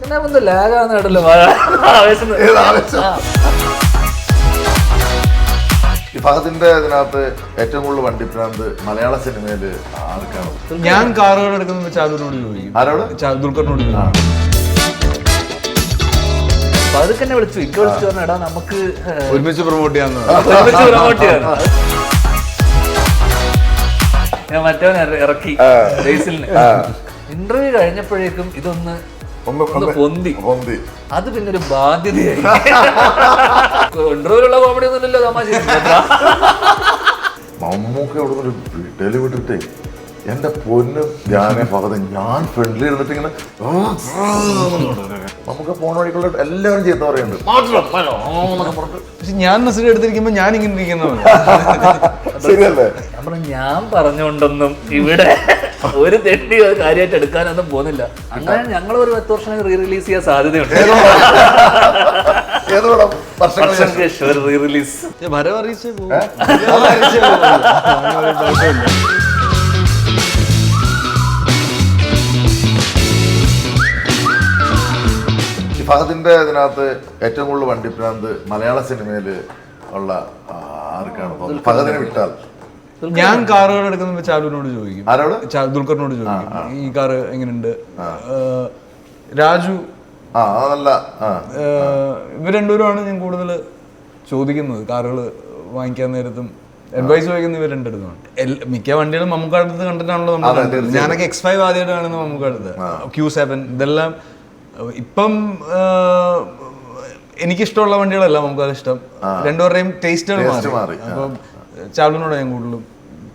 പിന്നെ ലാഗാന്ന് കേട്ടല്ലോ ആവേശം. ഏത് ആവേശം? ഈ ഫഹദിന്റെ ഇതിനകത്ത് ഏറ്റവും കൂടുതൽ വണ്ടിപ്രാന്ത് മലയാള സിനിമയിൽ ആർക്കാണ്? ഞാൻ കാറുകൾ എടുക്കുന്നത് ചാദുവിനോട് ചോദിക്കും. ആരോട്? ദുൽഖറിനോട് ആ. ചോദിക്കും. അതൊക്കെ വിളിച്ചു. ഇക്ക വിളിച്ചു പറഞ്ഞാടാ നമുക്ക് ഒരുമിച്ച് പ്രൊമോട്ട് ചെയ്യാന്ന് ഒരുമിച്ച് promote ചെയ്യാൻ. ഞാൻ മറ്റവനെ ഇറ- ഇറക്കി. ബേസിലിന്. ഇന്റർവ്യൂ കഴിഞ്ഞപ്പോഴേക്കും ഇതൊന്ന് ഒന്ന് പൊന്തി. പൊന്തി. അത് പിന്നെ ഒരു ബാധ്യതയായി കൊണ്ടുപോലുള്ള കോമഡി ഒന്നുമില്ലല്ലോ തമാശ. മമ്മൂക്ക അവിടെ ഒരു വീട്ടിൽ വിട്ടിട്ടേ എന്റെ പൊന്ന് ഞാനേ ഫഹദ് ഞാൻ ഫ്രണ്ട്ലി ഇരുന്നിട്ട് ഇങ്ങനെ നമുക്ക് പോണ വഴിക്കുള്ള എല്ലാവരും ചെയ്ത പറയുന്നുണ്ട്. പക്ഷെ ഞാൻ മെസ്സേജ് എടുത്തിരിക്കുമ്പോ ഞാൻ ഇങ്ങനെ ഇരിക്കുന്നതാണ് ശരിയല്ലേ? ഞാൻ ഞാൻ പറഞ്ഞുകൊണ്ടൊന്നും ഇവിടെ ഒരു തെണ്ടി അത് കാര്യമായിട്ട് എടുക്കാനൊന്നും പോകുന്നില്ല. അങ്ങനെ ഞങ്ങൾ ഒരു പത്ത് വർഷം റീ റിലീസ് ചെയ്യാൻ സാധ്യതയുണ്ട്. ഏത് പടം. ശേഷം. റീ റിലീസ് അറിയിച്ചേ പോകും ഫഹദിന്റെ ഇതിനകത്ത് ഏറ്റവും കൂടുതൽ വണ്ടിപ്രാന്ത് മലയാള സിനിമയിൽ ഉള്ള ആർക്കാണ്? ഫഹദിനെ വിട്ടാൽ. ഞാൻ കാറുകൾ എടുക്കുന്ന ചാലുവിനോട് ചോദിക്കും. ദുൽഖറിനോട് ചോദിക്കും. ഈ കാറ് എങ്ങനെയുണ്ട് രാജു. ഇവർ രണ്ടുപേരുമാണ് ഞാൻ കൂടുതൽ ചോദിക്കുന്നത്. കാറുകൾ വാങ്ങിക്കാൻ നേരത്തും അഡ്വൈസ് ചോദിക്കുന്ന ഇവർ രണ്ടെടുത്തുമാണ് മിക്ക വണ്ടികളും നമുക്ക് അടുത്ത് കണ്ടിട്ടാണല്ലോ നമ്മൾ ഞാനൊക്കെ എക്സ് ഫൈവ് ആദ്യമായിട്ട് കാണുന്നത് അടുത്ത് ക്യൂ സെവൻ ഇതെല്ലാം ഇപ്പം എനിക്കിഷ്ടമുള്ള വണ്ടികളല്ല നമുക്ക് ഇഷ്ടം. രണ്ടുപേരുടെയും ടേസ്റ്റുകൾ മാറി, അപ്പം ചാലുവിനോട് ഞാൻ കൂടുതലും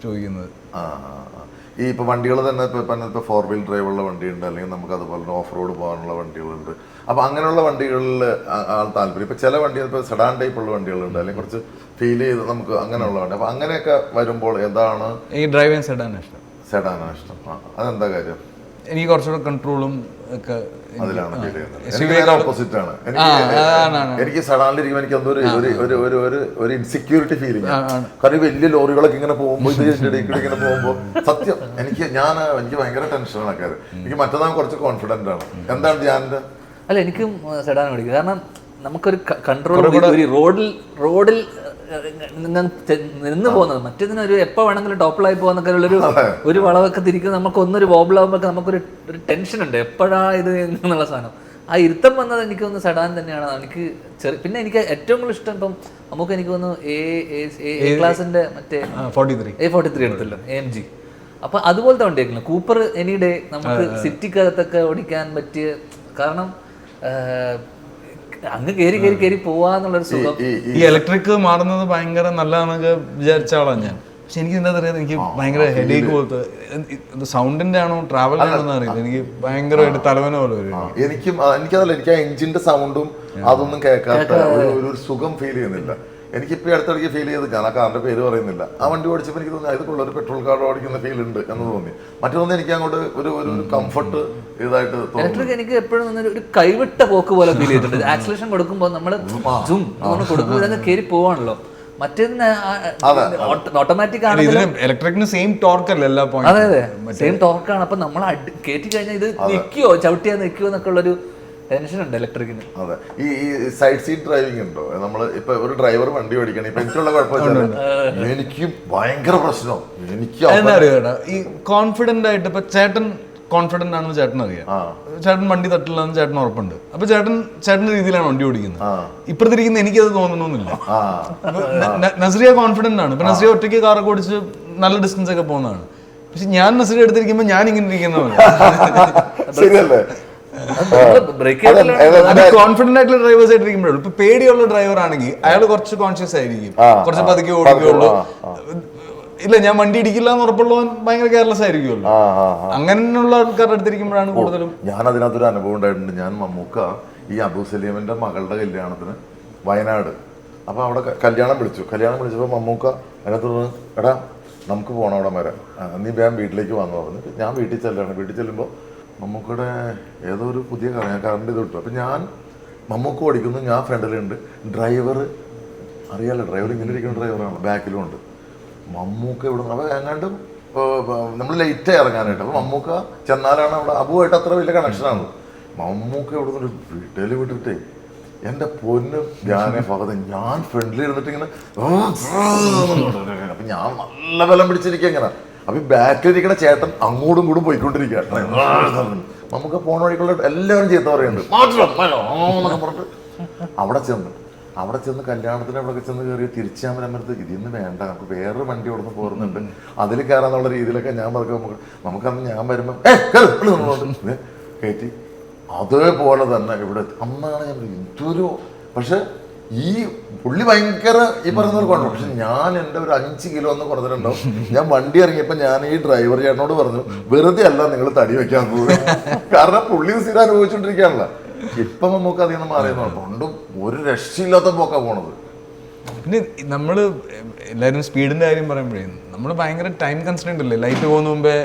ചോദിക്കുന്നത്. ആ. ഈ ഇപ്പൊ വണ്ടികൾ തന്നെ ഇപ്പൊ ഫോർ വീൽ ഡ്രൈവുള്ള വണ്ടിയുണ്ട് അല്ലെങ്കിൽ നമുക്ക് അതുപോലെ ഓഫ് റോഡ് പോകാനുള്ള വണ്ടികളുണ്ട്. അപ്പൊ അങ്ങനെയുള്ള വണ്ടികളിൽ ആൾ താല്പര്യം. ഇപ്പൊ ചില വണ്ടികൾ ഇപ്പൊ സെഡാൻ ടൈപ്പ് ഉള്ള വണ്ടികളുണ്ട് അല്ലെങ്കിൽ കുറച്ച് ഫീൽ ചെയ്ത് നമുക്ക് അങ്ങനെയുള്ള വണ്ടി. അപ്പൊ അങ്ങനെയൊക്കെ വരുമ്പോൾ എന്താണ് ഈ ഡ്രൈവിങ് സെഡാൻ ഇഷ്ടം. സെഡാനാണ് ഇഷ്ടം. ആ, അതെന്താ കാര്യം? എനിക്ക് കുറച്ചുകൂടെ കൺട്രോളും ഒക്കെ അതിലാണ് ഫീൽ ചെയ്യുന്നത് ഓപ്പോസിറ്റ് ആണ്. എനിക്ക് അതാണ്, എനിക്ക് സഡാനിലിരിക്കുമ്പോൾ എനിക്ക് എന്തോ ഒരു ഒരു ഒരു ഒരു ഒരു ഇൻസെക്യൂരിറ്റി ഫീലിംഗ് ആണ്. കാരണം വലിയ ലോറികളൊക്കെ ഇങ്ങനെ പോകുമ്പോൾ ഇത് ഇങ്ങനെ പോകുമ്പോൾ സത്യം എനിക്ക് ഞാൻ എനിക്ക് ഭയങ്കര ടെൻഷനാണ് ആൾക്കാർ എനിക്ക് മറ്റന്നാൾ കുറച്ച് കോൺഫിഡന്റ് ആണ്. എന്താണ് ധ്യാനിന്റെ? അല്ല എനിക്കും സെഡാൻ കാരണം നമുക്കൊരു കൺട്രോൾ റോഡിൽ റോഡിൽ നിന്ന് പോകുന്നത്. മറ്റേതിന് ഒരു എപ്പോ വേണമെങ്കിലും ടോപ്പിളായി പോകുന്നൊക്കെ ഉള്ളൊരു ഒരു വളവൊക്കെ തിരിക്കും നമുക്ക് ഒന്നൊരു വോബിളാകുമ്പോൾ നമുക്കൊരു ഒരു ടെൻഷൻ ഉണ്ട്. എപ്പോഴാ ഇത് എന്നുള്ള സാധനം. ആ ഇരുത്തം വന്നത് എനിക്ക് തോന്നുന്നു സെഡാൻ തന്നെയാണ്. എനിക്ക് ചെറിയ പിന്നെ എനിക്ക് ഏറ്റവും കൂടുതൽ ഇഷ്ടം ഇപ്പം നമുക്ക് എനിക്ക് തോന്നുന്നു എ എ ക്ലാസിന്റെ മറ്റേ forty three A forty three എടുത്തല്ലോ A M G അപ്പൊ അതുപോലത്തെ വണ്ടിയായിരുന്നു കൂപ്പർ എനി ഡേ നമുക്ക് സിറ്റിക്കകത്തൊക്കെ ഓടിക്കാൻ പറ്റിയ കാരണം അങ്ങ് കയറി കയറി കയറി പോവാന്നുള്ളൊരു സുഖം. ഈ ഇലക്ട്രിക് മാറുന്നത് ഭയങ്കര നല്ലതാണെന്നൊക്കെ വിചാരിച്ച ആളാണ് ഞാൻ. പക്ഷെ എനിക്ക് എന്താ അറിയാം? എനിക്ക് ഭയങ്കര ഹെഡേക്ക് പോലത്തെ സൗണ്ടിന്റെ ആണോ ട്രാവൽ ആണോ അറിയില്ല. എനിക്ക് ഭയങ്കരമായിട്ട് തലവന പോലെ വരും. എനിക്കും എനിക്കതല്ല എനിക്ക് ആ എഞ്ചിന്റെ സൗണ്ടും അതൊന്നും കേൾക്കാത്ത ഒരു സുഖം ഫീൽ ചെയ്യുന്നില്ല. എനിക്കിപ്പോ ഈ അടുത്തിടയ്ക്ക് ഫീൽ ചെയ്ത് ഞാൻ ആ കാറിന്റെ പേര് പറയുന്നില്ല. ആ വണ്ടി ഓടിച്ചപ്പോൾ എനിക്ക് തോന്നി ഇത് ഒരു പെട്രോൾ കാർ ഓടിക്കുന്ന ഫീൽ ഉണ്ട് എന്ന് തോന്നി. മറ്റൊന്ന് എനിക്ക് അങ്ങോട്ട് ഒരു ഒരു കംഫർട്ട് ഇതായിട്ട് ഇലക്ട്രിക് എനിക്ക് എപ്പോഴും ഒരു കൈവിട്ട പോക്ക് പോലെ ഫീൽ ചെയ്തിട്ടുണ്ട്. ആക്സിലേഷൻ കൊടുക്കുമ്പോൾ നമ്മൾ ജും കൊടുക്കുമ്പോൾ കയറി പോവാണല്ലോ. ഓട്ടോമാറ്റിക് ആണ് ഇലക്ട്രിക്കിന് സെയിം ടോർക്ക് അല്ല എല്ലാ അതെ പോയിന്റും അതെ സെയിം ടോർക്കാണ് അപ്പൊ നമ്മൾ കയറ്റി കഴിഞ്ഞാൽ ഇത് നിൽക്കുവോ ചവിട്ടിയാ നിൽക്കുവോ എന്നൊക്കെ ഉള്ളൊരു ടെൻഷൻ ഉണ്ട് ഇലക്ട്രിക്കിന്. അതെ. ഈ ഈ സൈഡ് സീറ്റ് ഡ്രൈവിംഗ് ഉണ്ടോ? നമ്മൾ ഇപ്പൊ ഒരു ഡ്രൈവർ വണ്ടി ഓടിക്കണം ഇപ്പൊ എനിക്കുള്ള കുഴപ്പമില്ല. എനിക്ക് ഭയങ്കര പ്രശ്നം. എനിക്ക് എന്താ അറിയാ ഈ കോൺഫിഡന്റ് ആയിട്ട് ഇപ്പൊ ചേട്ടൻ കോൺഫിഡന്റ് ആണെന്ന് ചേട്ടൻ അറിയാം. ചേട്ടൻ വണ്ടി തട്ടില്ലെന്ന് ചേട്ടൻ ഉറപ്പുണ്ട്. അപ്പൊ ചേട്ടൻ ചേട്ടന്റെ രീതിയിലാണ് വണ്ടി ഓടിക്കുന്നത്. ഇപ്പുറത്തിരിക്കുന്ന എനിക്കത് തോന്നണമെന്നില്ല നസ്രിയ കോൺഫിഡന്റ് ആണ്. ഇപ്പൊ നസ്രിയ ഒറ്റയ്ക്ക് കാറൊക്കെ ഓടിച്ച് നല്ല ഡിസ്റ്റൻസ് ഒക്കെ പോകുന്നതാണ്. പക്ഷെ ഞാൻ നസ്രിയ എടുത്തിരിക്കുമ്പോൾ ഞാൻ ഇങ്ങനെ ഇരിക്കുന്നവരാണ് ശരിയല്ലേ? കോൺഫിഡന്റ് ആയിട്ടുള്ള ഡ്രൈവേഴ്സ് ആയിട്ട് ഇരിക്കുമ്പോഴും ഇപ്പൊ പേടിയുള്ള ഡ്രൈവർ ആണെങ്കിൽ അയാൾ കുറച്ച് കോൺഷ്യസ് ആയിരിക്കും. കുറച്ച് പതുക്കെ ഓടിക്കുള്ളൂ ഇല്ല ഞാൻ വണ്ടി ഇടിക്കില്ല എന്ന് ഉറപ്പുള്ളവൻ ഭയങ്കര കെയർലെസ് ആയിരിക്കുമല്ലോ. അങ്ങനെയുള്ള ആൾക്കാരുടെ അടുത്തിരിക്കുമ്പോഴാണ് കൂടുതലും ഞാൻ അതിനകത്തൊരു അനുഭവം ഉണ്ടായിട്ടുണ്ട്. ഞാൻ മമ്മൂക്ക ഈ അബു സലീമിന്റെ മകളുടെ കല്യാണത്തിന് വയനാട്. അപ്പൊ അവിടെ കല്യാണം വിളിച്ചു. കല്യാണം വിളിച്ചപ്പോൾ മമ്മൂക്ക അതിനകത്ത് പറഞ്ഞു എടാ നമുക്ക് പോകണം അവിടെ വരെ. നീ വേഗം വീട്ടിലേക്ക് വന്നു പറഞ്ഞിട്ട് ഞാൻ വീട്ടിൽ ചെല്ലാണ്. വീട്ടിൽ ചെല്ലുമ്പോൾ മമ്മൂക്കയുടെ ഏതോ ഒരു പുതിയ കറണ്ട് ഇത് വിട്ടു അപ്പം ഞാൻ മമ്മൂക്ക ഓടിക്കുന്നു ഞാൻ ഫ്രണ്ടിലുണ്ട് ഡ്രൈവർ അറിയാലോ ഡ്രൈവർ ഇങ്ങനെ ഇരിക്കുന്ന ഡ്രൈവറാണ് ബാക്കിലും ഉണ്ട് മമ്മൂക്ക ഇവിടെ അപ്പോൾ എങ്ങാണ്ട് നമ്മൾ ലേറ്റ് ഇറങ്ങാനായിട്ട് അപ്പോൾ മമ്മൂക്ക ചെന്നാലാണ് അവിടെ അബുവായിട്ട് അത്ര വലിയ കണക്ഷനാണ് മമ്മൂക്ക ഇവിടെ നിന്ന് വീട്ടിൽ വിട്ടിട്ടേ എന്റെ പൊന്ന് ഞാനെ ഭാഗത്ത് ഞാൻ ഫ്രണ്ടിൽ ഇരുന്നിട്ട് ഇങ്ങനെ അപ്പം ഞാൻ നല്ല ബലം പിടിച്ചിരിക്കുക ഇങ്ങനെ അപ്പൊ ഈ ബാക്കിലിരിക്കണ ചേട്ടൻ അങ്ങോട്ടും ഇങ്ങോട്ടും പോയിക്കൊണ്ടിരിക്കുകയാണ് നമുക്ക് പോണ വഴിക്കുള്ള എല്ലാവരും ചീത്ത പറയുന്നുണ്ട്. എന്നൊക്കെ പറഞ്ഞിട്ട് അവിടെ ചെന്ന് അവിടെ ചെന്ന് കല്യാണത്തിന് അവിടെ ചെന്ന് കയറി തിരിച്ചാമരമ്പലത്ത് ഇതിന്ന് വേണ്ട നമുക്ക് വേറൊരു വണ്ടി അവിടെ നിന്ന് പോരുന്നുണ്ട് അതിൽ കയറാന്നുള്ള രീതിയിലൊക്കെ ഞാൻ പറഞ്ഞു നമുക്ക് നമുക്കന്ന് ഞാൻ വരുമ്പോൾ കയറ്റി അതേപോലെ തന്നെ ഇവിടെ അന്നാണ് ഞാൻ ഇതൊരു പക്ഷെ ഈ പുള്ളി ഭയങ്കര ഈ പറയുന്ന ഒരു പക്ഷെ ഞാൻ എന്റെ ഒരു അഞ്ച് കിലോ ഒന്ന് കുറഞ്ഞിട്ടുണ്ടാവും. ഞാൻ വണ്ടി ഇറങ്ങിയപ്പോൾ ഞാൻ ഈ ഡ്രൈവർ ചേട്ടനോട് പറഞ്ഞു വെറുതെ അല്ല നിങ്ങൾ തടി വെക്കാൻ പോകുന്നത് കാരണം പുള്ളി സ്ഥിരം അനുഭവിച്ചുകൊണ്ടിരിക്കുകയാണല്ലോ ഇപ്പം നമുക്ക് അതിൽ നിന്ന് മാറിയെന്ന് പണ്ടും ഒരു രക്ഷയില്ലാത്ത പോക്കാ പോണത്. പിന്നെ നമ്മൾ എല്ലാവരും സ്പീഡിന്റെ കാര്യം പറയുമ്പോഴേ നമ്മൾ ഭയങ്കര ടൈം കൺസ്റ്റന്റ് അല്ലേ? ലൈറ്റ് പോകുന്ന മുമ്പേ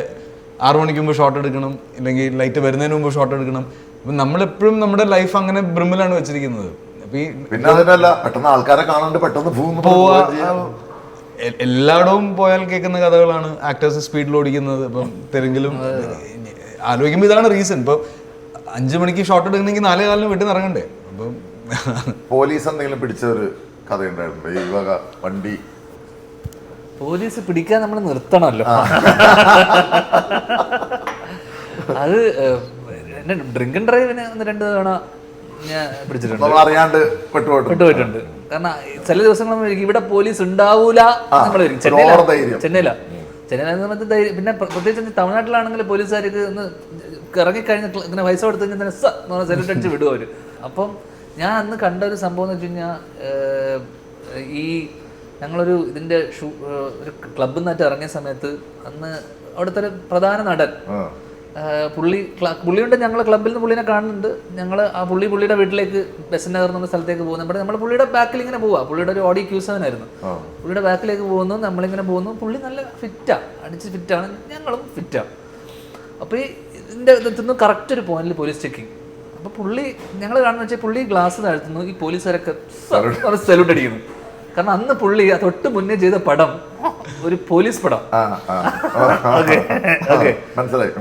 ആറു മണിക്ക് മുമ്പ് ഷോട്ട് എടുക്കണം ഇല്ലെങ്കിൽ ലൈറ്റ് വരുന്നതിന് മുമ്പ് ഷോട്ട് എടുക്കണം. അപ്പം നമ്മളെപ്പോഴും നമ്മുടെ ലൈഫ് അങ്ങനെ ബ്രിമിലാണ് വെച്ചിരിക്കുന്നത്. പിന്നെ അതിനല്ല പെട്ടെന്ന് ആൾക്കാരെ കാണാണ്ട് പെട്ടെന്ന് പോവാ. എല്ലായിടവും പോയാൽ കേൾക്കുന്ന കഥകളാണ് ആക്ടേഴ്സ് സ്പീഡിൽ ഓടിക്കുന്നത്. ഇപ്പം തെലുങ്കിലും ആലോചിക്കുമ്പോൾ ഇതാണ് റീസൺ ഇപ്പം അഞ്ചു മണിക്ക് ഷോട്ട് എടുക്കണമെങ്കിൽ നാലേ കാലിന് വീട്ടിൽ നിന്ന് ഇറങ്ങണ്ടേ അപ്പം പോലീസ് എന്തെങ്കിലും പിടിച്ച ഒരു കഥയുണ്ടായിട്ടുണ്ട്? ഈ വക വണ്ടി. പോലീസ് പിടിക്കാൻ നമ്മൾ നിർത്തണമല്ലോ. അത് ഡ്രിങ്ക് ആൻഡ് ഡ്രൈവിന് ഒന്ന് രണ്ട് തവണ പിടിച്ചിട്ടുണ്ട്. നമ്മൾ അറിയാണ്ട് പെട്ടുപോയിട്ടുണ്ട്. കാരണം ചില ദിവസങ്ങൾ ഇവിടെ പോലീസ് ഉണ്ടാവൂല നമ്മൾ ചെന്നൈ ധൈര്യം. സമയത്ത് പിന്നെ പ്ര- പ്രത്യേകിച്ച് തമിഴ്നാട്ടിലാണെങ്കിൽ പോലീസുകാർക്ക് ഒന്ന് ഇറങ്ങിക്കഴിഞ്ഞ ഇങ്ങനെ പൈസ കൊടുത്തു കഴിഞ്ഞാൽ തന്നെ സ എന്ന് പറഞ്ഞ് സെലിറ്റ് അടിച്ച് വിടും അവർ. അപ്പം ഞാൻ അന്ന് കണ്ട ഒരു സംഭവം എന്ന് വെച്ച് കഴിഞ്ഞാൽ ഈ ഞങ്ങളൊരു ഇതിന്റെ ഷൂ ഒരു ക്ലബിൽ നിന്നായിട്ട് ഇറങ്ങിയ സമയത്ത് അന്ന് അവിടുത്തെ ഒരു പ്രധാന നടൻ പുള്ളി പുള്ളിയുണ്ട് ഞങ്ങൾ ക്ലബിൽ നിന്ന് പുള്ളിനെ കാണുന്നുണ്ട്. ഞങ്ങൾ ആ പുള്ളി പുള്ളിയുടെ വീട്ടിലേക്ക് ബസ് നഗർ എന്ന സ്ഥലത്തേക്ക് പോകുന്നു. നമ്മൾ പുള്ളിയുടെ ബാക്കിൽ ഇങ്ങനെ പോവാ. പുള്ളിയുടെ ഒരു ഓഡി ക്യൂസവനായിരുന്നു പുള്ളിയുടെ ബാക്കിലേക്ക് പോകുന്നു നമ്മളിങ്ങനെ പോകുന്നു. പുള്ളി നല്ല ഫിറ്റാ അടിച്ച് ഫിറ്റാണ് ഞങ്ങളും ഫിറ്റാ അപ്പോൾ ഈ ഇതിന്റെ ഇതിന്ന് കറക്റ്റ് ഒരു പോയിന്റിൽ പോലീസ് ചെക്കിങ് അപ്പോൾ പുള്ളി ഞങ്ങൾ കാണുന്ന വെച്ചാൽ പുള്ളി ഗ്ലാസ് താഴ്ത്തുന്നു ഈ പോലീസുകാരൊക്കെ സല്യൂട്ട് അടിക്കുന്നു. കാരണം അന്ന് പുള്ളി തൊട്ട് മുന്നേ ചെയ്ത പടം ഒരു പോലീസ് പടം.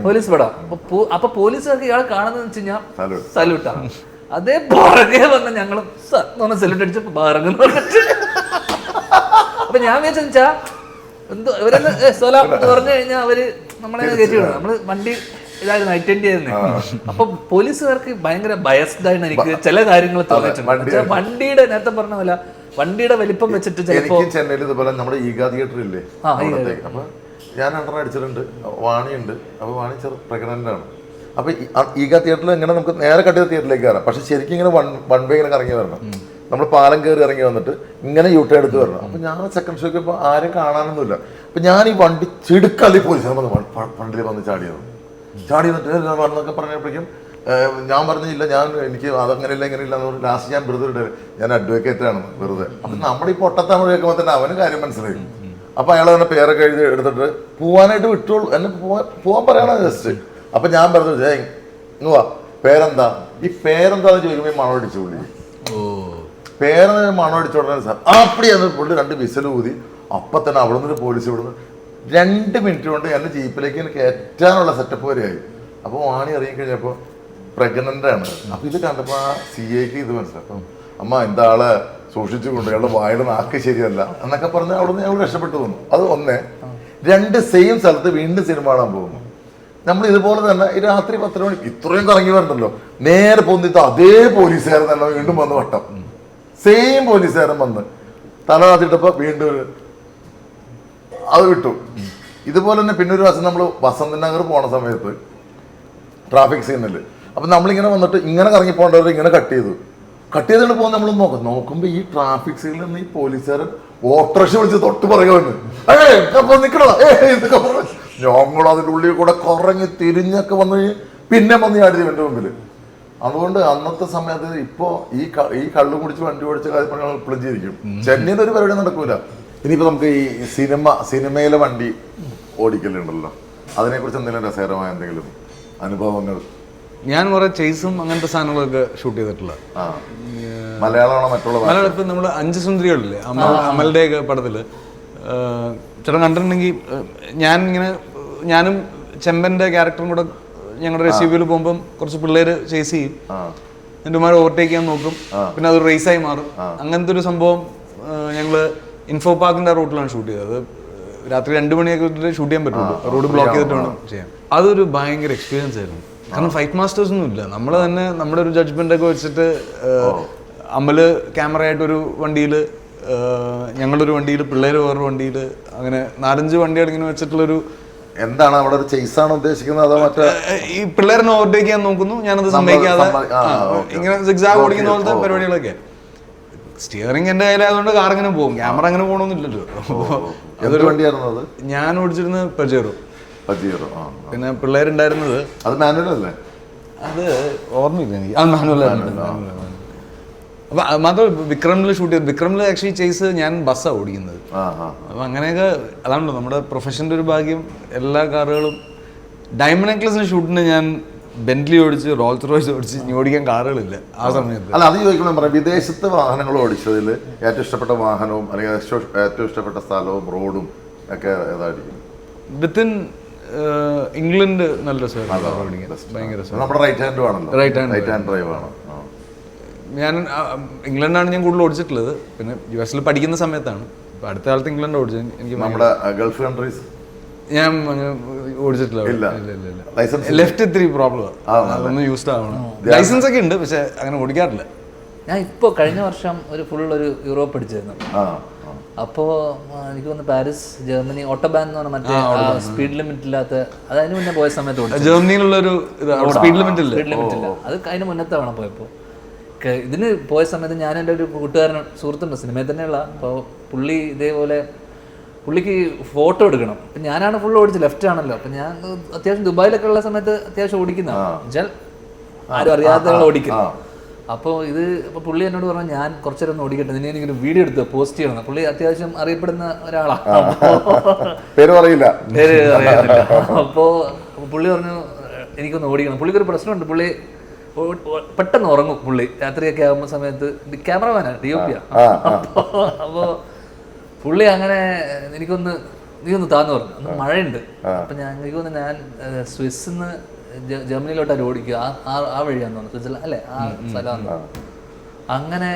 പോലീസ് പടം. അപ്പൊ പോലീസുകാർക്ക് ഇയാളെ കാണുന്നത് വെച്ച് കഴിഞ്ഞാൽ സല്യൂട്ടാണ് അതേ പുറകെ വന്ന ഞങ്ങളും സല്യൂട്ട് അടിച്ച് പറഞ്ഞെന്ന് പറഞ്ഞിട്ട് അപ്പൊ ഞാൻ വിചാരിച്ചാ എന്തോ ഇവരെന്ന് സോലാ എന്ന് പറഞ്ഞു കഴിഞ്ഞാൽ അവർ നമ്മളെ കയറ്റി വിടും. നമ്മൾ വണ്ടി ഇതായിരുന്നു അറ്റൻഡ് ചെയ്യുന്നത് അപ്പൊ പോലീസുകാർക്ക് ഭയങ്കര ബയസ്ഡ് ആയിട്ട് എനിക്ക് ചില കാര്യങ്ങൾ തോന്നിയിട്ടുണ്ട്. എന്നുവെച്ചാ വണ്ടിയുടെ നേരത്തെ പറഞ്ഞ പോലെ വണ്ടിയുടെ വലിപ്പം വെച്ചിട്ട് എനിക്ക് ചെന്നൈയിൽ ഇതുപോലെ നമ്മുടെ ഈഗാ തിയേറ്റർ ഇല്ലേ? അപ്പൊ ഞാൻ അണ്ടർ അടിച്ചിട്ടുണ്ട്. വാണിയുണ്ട്. അപ്പൊ വാണി ചെറു പ്രഗ്നന്റ് ആണ് അപ്പൊ ഈഗാ തിയേറ്ററിൽ ഇങ്ങനെ നമുക്ക് നേരെ കട്ടിയ തിയേറ്ററിലേക്ക് കയറാം. പക്ഷെ ശരിക്കും ഇങ്ങനെ വൺ വൺ വേ ഇങ്ങനെ ഇറങ്ങി വരണം. നമ്മൾ പാലം കയറി ഇറങ്ങി വന്നിട്ട് ഇങ്ങനെ യൂട്ടേ എടുത്ത് വരണം. അപ്പൊ ഞാൻ സെക്കൻഡ് ഷോയ്ക്ക് ഇപ്പൊ ആരും കാണാനൊന്നുമില്ല. അപ്പൊ ഞാൻ ഈ വണ്ടി ചെടുക്കള്ളി പോലീസ് വണ്ടിയിൽ വന്ന് ചാടിയത് ചാടി വന്നിട്ട് വന്നൊക്കെ പറഞ്ഞപ്പോഴേക്കും ഞാൻ പറഞ്ഞില്ല ഞാൻ എനിക്ക് അതങ്ങനെ ഇല്ല ഇങ്ങനെ ഇല്ല എന്ന് പറഞ്ഞു ലാസ്റ്റ് ഞാൻ വെറുതെ ഇടരുത് ഞാൻ അഡ്വക്കേറ്റ് ആണ് വെറുതെ. അപ്പൊ നമ്മുടെ ഈ പൊട്ടത്തമിഴ് കേൾക്കുമ്പോൾ തന്നെ അവന് കാര്യം മനസ്സിലായി. അപ്പൊ അയാൾ തന്നെ പേരൊക്കെ എഴുതി എടുത്തിട്ട് പോവാനായിട്ട് വിട്ടോളൂ. എന്നെ പോവാൻ പോവാൻ പറയണ ജസ്റ്റ് അപ്പൊ ഞാൻ പറഞ്ഞു ഏയ് ഇങ്ങ് വാ. പേരെന്താ? ഈ പേരെന്താന്ന് ചോദിക്കുമ്പോൾ മണം അടിച്ചു പുള്ളി. പേരെന്ന് മണം അടിച്ചു ഉടനെ സാർ അപ്പടിയാന്ന് പുള്ളി രണ്ട് വിസൽ ഊതി. അപ്പൊ തന്നെ അവിടെ നിന്ന് പോലീസ് വിടുന്നു രണ്ട് മിനിറ്റ് കൊണ്ട് എന്നെ ജീപ്പിലേക്ക് കയറ്റാനുള്ള സെറ്റപ്പ് വരെയായി അപ്പോൾ വാണി ഇറങ്ങിക്കഴിഞ്ഞപ്പോൾ പ്രഗ്നന്റ് ആണ് അപ്പൊ ഇത് കണ്ടപ്പോൾ ആ സി എക്ക് ഇത് മനസ്സിലാക്കും അമ്മ എന്താ ആളെ സൂക്ഷിച്ചു കൊണ്ട് അയാളുടെ വായുടെ നാക്ക് ശരിയല്ല എന്നൊക്കെ പറഞ്ഞ് അവിടെ നിന്ന് ഞങ്ങൾ രക്ഷപ്പെട്ടു പോകുന്നു അത് ഒന്നേ. രണ്ട് സെയിം സ്ഥലത്ത് വീണ്ടും സിനിമ കാണാൻ പോകുന്നു. നമ്മൾ ഇതുപോലെ തന്നെ ഈ രാത്രി പത്തര മണിക്ക് ഇത്രയും കറങ്ങി വരണ്ടല്ലോ. നേരെ പോന്നിട്ട് അതേ പോലീസുകാരൻ തന്നെ വീണ്ടും വന്ന് വട്ടം. സെയിം പോലീസുകാരൻ വന്ന് തല കാത്തിട്ടപ്പോ വീണ്ടും ഒരു അത് വിട്ടു. ഇതുപോലെ തന്നെ പിന്നെ ഒരു ദിവസം നമ്മൾ വസന്ത് നഗർ പോണ സമയത്ത് ട്രാഫിക് സിഗ്നൽ അപ്പൊ നമ്മളിങ്ങനെ വന്നിട്ട് ഇങ്ങനെ കറങ്ങി പോകേണ്ടവർ ഇങ്ങനെ കട്ട് ചെയ്തു. കട്ട് ചെയ്തിട്ട് പോകുന്ന നമ്മൾ നോക്കും നോക്കുമ്പോൾ ഈ ട്രാഫിക് സിഗ്നലിൽ നിന്ന് ഈ പോലീസുകാരൻ ഓട്ടോറിക്ഷ വിളിച്ച് തൊട്ട് പറയുകയാണ് ഏ ഏയ് അപ്പൊ നിക്കണോ ഏയ് ഇതൊക്കെ പറഞ്ഞ് ഞങ്ങൾ അതിന്റെ ഉള്ളിൽ കൂടെ കുറങ്ങി തിരിഞ്ഞൊക്കെ വന്നു പിന്നെ വന്ന് ചാടി എന്റെ മുമ്പിൽ അതുകൊണ്ട് അന്നത്തെ സമയത്ത് ഇപ്പോ ഈ ഈ കള്ളു കുടിച്ച് വണ്ടി ഓടിച്ച കാര്യം പറഞ്ഞാൽ ഇപ്പോഴും ചെയ്തിരിക്കും ചെന്നൈയിൽ ഒരു പരിപാടി നടക്കൂല. ഇനിയിപ്പോ നമുക്ക് ഈ സിനിമ സിനിമയിലെ വണ്ടി ഓടിക്കലുണ്ടല്ലോ. അതിനെക്കുറിച്ച് എന്തെങ്കിലും രസകരമായ എന്തെങ്കിലും അനുഭവങ്ങൾ ഞാൻ കുറെ ചേസും അങ്ങനത്തെ സാധനങ്ങളൊക്കെ ഷൂട്ട് ചെയ്തിട്ടുള്ള. മലയാളമാണോ മറ്റുള്ള? മലയാളത്തിൽ നമ്മൾ അഞ്ച് സുന്ദരികളില്ലേ? അമൽ അമലിന്റെ ഒക്കെ പടത്തിൽ. ചേട്ടൻ കണ്ടിട്ടുണ്ടെങ്കിൽ ഞാൻ ഇങ്ങനെ ഞാനും ചെമ്പന്റെ ക്യാരക്ടറും കൂടെ ഞങ്ങളുടെ എസ് പോകുമ്പോൾ പോകുമ്പം കുറച്ച് പിള്ളേര് ചേസ് ചെയ്യും. എന്റെ മാർ ഓവർടേക്ക് ചെയ്യാൻ നോക്കും. പിന്നെ അതൊരു റേസായി മാറും. അങ്ങനത്തെ ഒരു സംഭവം ഞങ്ങൾ ഇൻഫോ പാർക്കിന്റെ റൂട്ടിലാണ് ഷൂട്ട് ചെയ്തത്. രാത്രി രണ്ട് മണിയൊക്കെ ഷൂട്ട് ചെയ്യാൻ പറ്റുള്ളൂ. റോഡ് ബ്ലോക്ക് ചെയ്തിട്ട് വേണം ചെയ്യാൻ. അതൊരു ഭയങ്കര എക്സ്പീരിയൻസ് ആയിരുന്നു. കാരണം ഫൈറ്റ് മാസ്റ്റേഴ്സ് ഒന്നും ഇല്ല. നമ്മൾ തന്നെ നമ്മുടെ ഒരു ജഡ്ജ്മെന്റ് ഒക്കെ വെച്ചിട്ട് അമ്മൽ അമൽ ക്യാമറ ആയിട്ടൊരു വണ്ടിയിൽ ഞങ്ങളൊരു വണ്ടിയിൽ പിള്ളേർ വേറൊരു വണ്ടിയിൽ അങ്ങനെ നാലഞ്ച് വണ്ടികൾ ഇങ്ങനെ വെച്ചിട്ടുള്ളൊരു എന്താണ് അവിടെ ഒരു ചേസാണ് ഉദ്ദേശിക്കുന്നത് അതോ മറ്റേ ഈ പിള്ളേരെ ഓവർടേക്ക് ചെയ്യാൻ നോക്കുന്നു. ഞാനത് സംഭവിക്കാതെ സമ്മതിക്കാതെ. ഇങ്ങനെ സിക്സാഗ് ഓടിക്കുന്ന പോലത്തെ. പരിപാടികളൊക്കെ. സ്റ്റിയറിംഗ് എന്റെ കയ്യിലായതുകൊണ്ട് കാർ അങ്ങനെ പോകും. ക്യാമറ അങ്ങനെ പോകണമെന്നില്ലല്ലോ വണ്ടിയായിരുന്നു അത്? ഞാൻ ഓടിച്ചിരുന്ന പജേറോ പിന്നെ പിള്ളേരുണ്ടായിരുന്നത്? അത് മാനുവൽ അല്ലേ? അത് ഓർമ്മയില്ല എനിക്ക്. ആ മാനുവലായിരുന്നു അപ്പൊ മാത്രം വിക്രമിൽ ഷൂട്ട് ചെയ്ത് വിക്രമിൽ ആക്ച്വലി ചെയ്സ് ഞാൻ ബസ്സാണ് ഓടിക്കുന്നത്. അപ്പൊ അങ്ങനെയൊക്കെ അതാണല്ലോ നമ്മുടെ പ്രൊഫഷന്റെ ഒരു ഭാഗ്യം. എല്ലാ കാറുകളും ഡയമണ്ട് നെക്ലസിന് ഷൂട്ടിന് ഞാൻ ബെന്റ്ലി ഓടിച്ച് റോൾസ് റോയ്സ് ഓടിച്ച് ഇനി ഓടിക്കാൻ കാറുകളില്ല. ആ സമയത്ത്. അല്ല അത് ചോദിക്കണം പറയാം വിദേശത്ത് വാഹനങ്ങൾ ഓടിച്ചതിൽ ഏറ്റവും ഇഷ്ടപ്പെട്ട വാഹനവും അല്ലെങ്കിൽ ഏറ്റവും ഇഷ്ടപ്പെട്ട സ്ഥലവും റോഡും ഒക്കെ ഏതായിരിക്കും? വിത്തിൻ ഇംഗ്ലണ്ട് നല്ല ഭയങ്കര നമ്മുടെ റൈറ്റ് ഹാൻഡ് ആണല്ലോ റൈറ്റ് ഹാൻഡ് ഡ്രൈവ് ആണ്. ഞാൻ ഇംഗ്ലണ്ടാണ് ഞാൻ കൂടുതൽ ഓടിച്ചിട്ടുള്ളത്. പിന്നെ യു എസിൽ പഠിക്കുന്ന സമയത്താണ്. അടുത്ത കാലത്ത് ഇംഗ്ലണ്ട് ഓടിച്ചത് എനിക്ക് നമ്മുടെ ഗൾഫ് കൺട്രീസ് ഞാൻ ഓടിച്ചിട്ടില്ല. ഇല്ല. ഇല്ല ഇല്ല ഇല്ല. ലൈസൻസ് ലെഫ്റ്റ് ഇത്തിരി പ്രോബ്ലം അതൊന്ന് യൂസ്ഡ് ആവണം. ലൈസൻസ് ഒക്കെ ഉണ്ട് പക്ഷെ അങ്ങനെ ഓടിക്കാറില്ല. ഞാൻ ഇപ്പോൾ കഴിഞ്ഞ വർഷം ഒരു ഫുൾ ഒരു യൂറോപ്പ് അടിച്ചിരുന്നു ആ. അപ്പോൾ എനിക്ക് തോന്നുന്നു പാരീസ് ജർമ്മനി ഓട്ടോബാൻ എന്ന് പറഞ്ഞ മറ്റേ സ്പീഡ് ലിമിറ്റ് ഇല്ലാത്ത അത് അതിന് മുന്നേ പോയ സമയത്ത് ജർമ്മനിയിലുള്ള ഒരു സ്പീഡ് ലിമിറ്റ് ഇല്ല? സ്പീഡ് ലിമിറ്റ് ഇല്ല. അത് അതിന് മുന്നത്തെ തവണ പോയപ്പോൾ ഇതിന് പോയ സമയത്ത് ഞാൻ എന്റെ ഒരു കൂട്ടുകാരൻ സുഹൃത്തുണ്ട് സിനിമയിൽ തന്നെയുള്ള. അപ്പോൾ പുള്ളി ഇതേപോലെ പുള്ളിക്ക് ഫോട്ടോ എടുക്കണം. അപ്പം ഞാനാണ് ഫുൾ ഓടിച്ചത് ലെഫ്റ്റ് ആണല്ലോ. അപ്പം ഞാൻ അത്യാവശ്യം ദുബായിലൊക്കെ ഉള്ള സമയത്ത് അത്യാവശ്യം ഓടിക്കുന്ന വെച്ചാൽ ആരും അറിയാത്ത ഓടിക്കുന്നു അപ്പോൾ ഇത് അപ്പോൾ പുള്ളി എന്നോട് പറഞ്ഞു ഞാൻ കുറച്ചേരം ഒന്ന് ഓടിക്കട്ടെ നിന്നെ എനിക്കൊരു വീഡിയോ എടുത്ത് പോസ്റ്റ് ചെയ്യണം. പുള്ളി അത്യാവശ്യം അറിയപ്പെടുന്ന ഒരാളാണ് പേര് അറിയില്ല പേര് അപ്പോൾ പുള്ളി പറഞ്ഞു എനിക്കൊന്ന് ഓടിക്കണം. പുള്ളിക്കൊരു പ്രശ്നമുണ്ട്. പുള്ളി പെട്ടെന്ന് ഉറങ്ങും പുള്ളി. രാത്രിയൊക്കെ ആകുമ്പോൾ സമയത്ത് ക്യാമറമാനാണ് ഡി ഒ പി അപ്പോൾ പുള്ളി അങ്ങനെ എനിക്കൊന്ന് നീ ഒന്ന് താന്ന് പറഞ്ഞു. അന്ന് മഴയുണ്ട്. അപ്പം ഞാൻ എനിക്കൊന്ന് ഞാൻ സ്വിസ്സിൽ നിന്ന് ജർമ്മനിയിലോട്ടാണ് ഓടിക്കുക? ആ വഴിയാന്ന് തോന്നുന്നു. സ്വിറ്റ്സർലാൻഡ് അല്ലേ? ആ സ്ഥലമാണ് അങ്ങനെ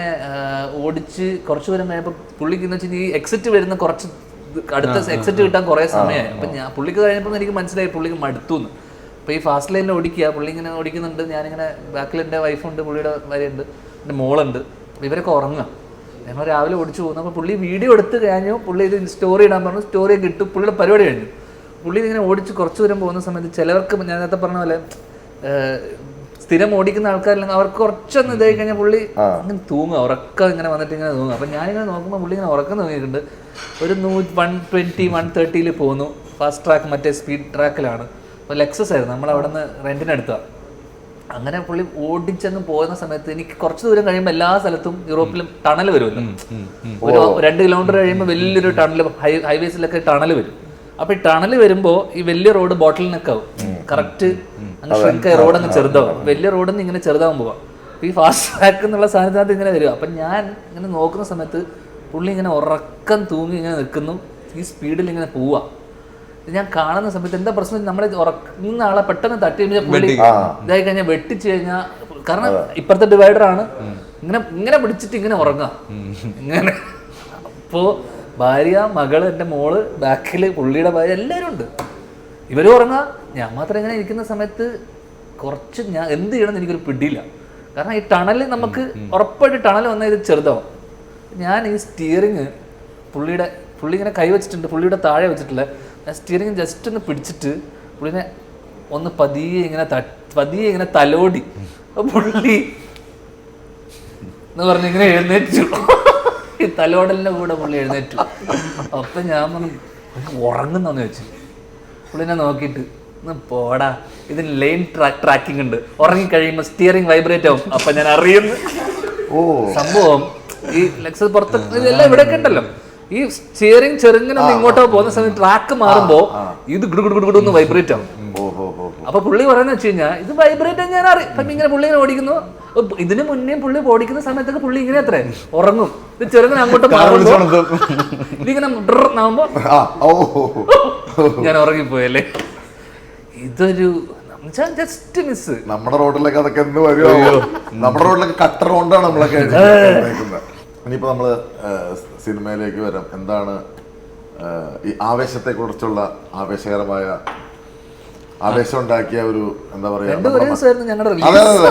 ഓടിച്ച് കുറച്ച് ദൂരം കഴിഞ്ഞപ്പോൾ പുള്ളിക്ക് എന്ന് വെച്ചാൽ ഈ എക്സിറ്റ് വരുന്ന കുറച്ച് അടുത്ത എക്സിറ്റ് കിട്ടാൻ കുറേ സമയമായി അപ്പം ഞാൻ പുള്ളിക്ക് കഴിഞ്ഞപ്പോൾ എനിക്ക് മനസ്സിലായി പുള്ളിക്ക് മടുത്തു എന്ന് അപ്പോൾ ഈ ഫാസ്റ്റ് ലൈനിൽ ഓടിക്കുക പുള്ളി ഇങ്ങനെ ഓടിക്കുന്നുണ്ട്. ഞാനിങ്ങനെ ബാക്കിൽ എന്റെ വൈഫുണ്ട് പുള്ളിയുടെ ഭാര്യയുണ്ട് എന്റെ മോളുണ്ട്. ഇവരൊക്കെ ഉറങ്ങുക. ഞങ്ങൾ രാവിലെ ഓടിച്ചു പോകുന്നു. അപ്പോൾ പുള്ളി വീഡിയോ എടുത്ത് കഴിഞ്ഞു. പുള്ളി ഇത് സ്റ്റോറി ഇടാൻ പറഞ്ഞു. സ്റ്റോറി ഒക്കെ ഇട്ടു പുള്ളിയുടെ പരിപാടി കഴിഞ്ഞു. പുള്ളി ഇങ്ങനെ ഓടിച്ച് കുറച്ച് ദൂരം പോകുന്ന സമയത്ത് ചിലവർക്ക് ഞാൻ നേരത്തെ പറഞ്ഞ പോലെ സ്ഥിരം ഓടിക്കുന്ന ആൾക്കാരില്ലെങ്കിൽ അവർക്ക് കുറച്ചൊന്ന് ഇതായി കഴിഞ്ഞാൽ പുള്ളി ഇങ്ങനെ തൂങ്ങുക ഉറക്കം ഇങ്ങനെ വന്നിട്ട് ഇങ്ങനെ തൂങ്ങുക അപ്പം ഞാനിങ്ങനെ നോക്കുമ്പോൾ പുള്ളി ഇങ്ങനെ ഉറക്കം തൂങ്ങിയിട്ടുണ്ട്. ഒരു നൂ വൺ ട്വന്റി വൺ തേർട്ടിയിൽ പോകുന്നു. ഫാസ്റ്റ് ട്രാക്ക് മറ്റേ സ്പീഡ് ട്രാക്കിലാണ്. അപ്പോൾ ലെക്സസ് ആയിരുന്നു. നമ്മൾ അവിടെ നിന്ന് റെന്റിനെടുത്തതാണ് അങ്ങനെ പുള്ളി ഓടിച്ചങ്ങ് പോകുന്ന സമയത്ത് എനിക്ക് കുറച്ച് ദൂരം കഴിയുമ്പോൾ എല്ലാ സ്ഥലത്തും യൂറോപ്പിലും ടണൽ വരുമല്ലോ. ഒരു രണ്ട് കിലോമീറ്റർ കഴിയുമ്പോൾ വലിയൊരു ടണൽ ഹൈ ഹൈവേസിലൊക്കെ ടണൽ വരും. അപ്പൊ ഈ ടണൽ വരുമ്പോ ഈ വലിയ റോഡ് ബോട്ടിൽ നിൽക്കാവും കറക്റ്റ് അങ്ങ് റോഡ് അങ്ങ് ചെറുതാവും. വലിയ റോഡിൽ നിന്ന് ഇങ്ങനെ ചെറുതാവും പോവാം. അപ്പൊ ഈ ഫാസ്റ്റ് ട്രാക്ക് എന്നുള്ള സാധനത്തിനകത്ത് ഇങ്ങനെ വരും അപ്പൊ ഞാൻ ഇങ്ങനെ നോക്കുന്ന സമയത്ത് പുള്ളി ഇങ്ങനെ ഉറക്കം തൂങ്ങി ഇങ്ങനെ നിൽക്കുന്നു. ഈ സ്പീഡിൽ ഇങ്ങനെ പോവാ. ഞാൻ കാണുന്ന സമയത്ത് എന്താ പ്രശ്നം? നമ്മളെ ഉറക്കുന്ന ആളെ പെട്ടെന്ന് തട്ടി കഴിഞ്ഞാൽ പുള്ളി ഇതായി കഴിഞ്ഞാൽ വെട്ടിച്ചു കഴിഞ്ഞാൽ കാരണം ഇപ്പുറത്തെ ഡിവൈഡർ ആണ്. ഇങ്ങനെ ഇങ്ങനെ പിടിച്ചിട്ട് ഇങ്ങനെ ഉറങ്ങാം. ഇങ്ങനെ. അപ്പോ ഭാര്യ മകൾ എന്റെ മോൾ ബാക്കിൽ പുള്ളിയുടെ ഭാര്യ എല്ലാവരും ഉണ്ട്. ഇവരും ഉറങ്ങുക ഞാൻ മാത്രം ഇങ്ങനെ ഇരിക്കുന്ന സമയത്ത് കുറച്ച് ഞാൻ എന്ത് ചെയ്യണമെന്ന് എനിക്കൊരു പിടിയില്ല. കാരണം ഈ ടണൽ നമുക്ക് ഉറപ്പായിട്ട് ടണൽ വന്നാൽ ഇത് ചെറുതാവും. ഞാൻ ഈ സ്റ്റിയറിങ് പുള്ളിയുടെ പുള്ളി ഇങ്ങനെ കൈ വെച്ചിട്ടുണ്ട് പുള്ളിയുടെ താഴെ വെച്ചിട്ടില്ല ഞാൻ സ്റ്റിയറിങ് ജസ്റ്റ് ഒന്ന് പിടിച്ചിട്ട് പുള്ളിനെ ഒന്ന് പതിയെ ഇങ്ങനെ പതിയെ ഇങ്ങനെ തലോടി. പുള്ളി എന്ന് പറഞ്ഞ് ഇങ്ങനെ എഴുന്നേറ്റു തലോടലിന്റെ കൂടെ പുള്ളി എഴുന്നേറ്റു. അപ്പൊ ഞാൻ പറഞ്ഞു ഉറങ്ങുന്നു വെച്ചു. പുള്ളിനെ നോക്കിയിട്ട് പോടാ ഇതിന് ലൈൻ ട്രാക്കിംഗ് ഉണ്ട്. ഉറങ്ങി കഴിയുമ്പോൾ സ്റ്റിയറിംഗ് വൈബ്രേറ്റ് ആവും. അപ്പൊ ഞാൻ അറിയുന്നു. ഓ. സംഭവം ഈ ലക്സസ് പുറത്ത് ഇതെല്ലാം ഇവിടെയൊക്കെ ഉണ്ടല്ലോ. ഈ സ്റ്റിയറിംഗ് ചെറുങ്ങനെ ഇങ്ങോട്ടോ പോകുന്ന സമയത്ത് ട്രാക്ക് മാറുമ്പോ ഇത് ഗുഡു ഗുഡു ഗുഡു ഒന്ന് വൈബ്രേറ്റ് ആവും. അപ്പൊ പുള്ളി പറയുന്നത് വെച്ച് കഴിഞ്ഞാൽ ഇത് വൈബ്രേറ്റ് ഞാൻ അറിയാം. ഇങ്ങനെ പുള്ളിനെ ഓടിക്കുന്നു. ഇതിന് മുന്നേ പുള്ളി ഓടിക്കുന്ന സമയത്തൊക്കെ പുള്ളി ഇങ്ങനെ അത്രേ ഉറങ്ങും. ഇത് ചെറുങ്ങനെ അങ്ങോട്ട് ഇതിങ്ങനെ ഹോ ഞാൻ ഉറങ്ങിപ്പോയല്ലേ? ഇതൊരു ജസ്റ്റ് മിസ് നമ്മുടെ റോഡിലൊക്കെ അതൊക്കെ എന്ത് വരുമോ നമ്മുടെ റോഡിലൊക്കെ കട്ടർ കൊണ്ടാണ് നമ്മളൊക്കെ ഇനിയിപ്പോ നമ്മൾ സിനിമയിലേക്ക് വരാം. എന്താണ് ഈ ആവേശത്തെ കുറിച്ചുള്ള ആവേശകരമായ ആവേശം ഉണ്ടാക്കിയ ഒരു എന്താ പറയാ അതെ റിലീസ് അതെ.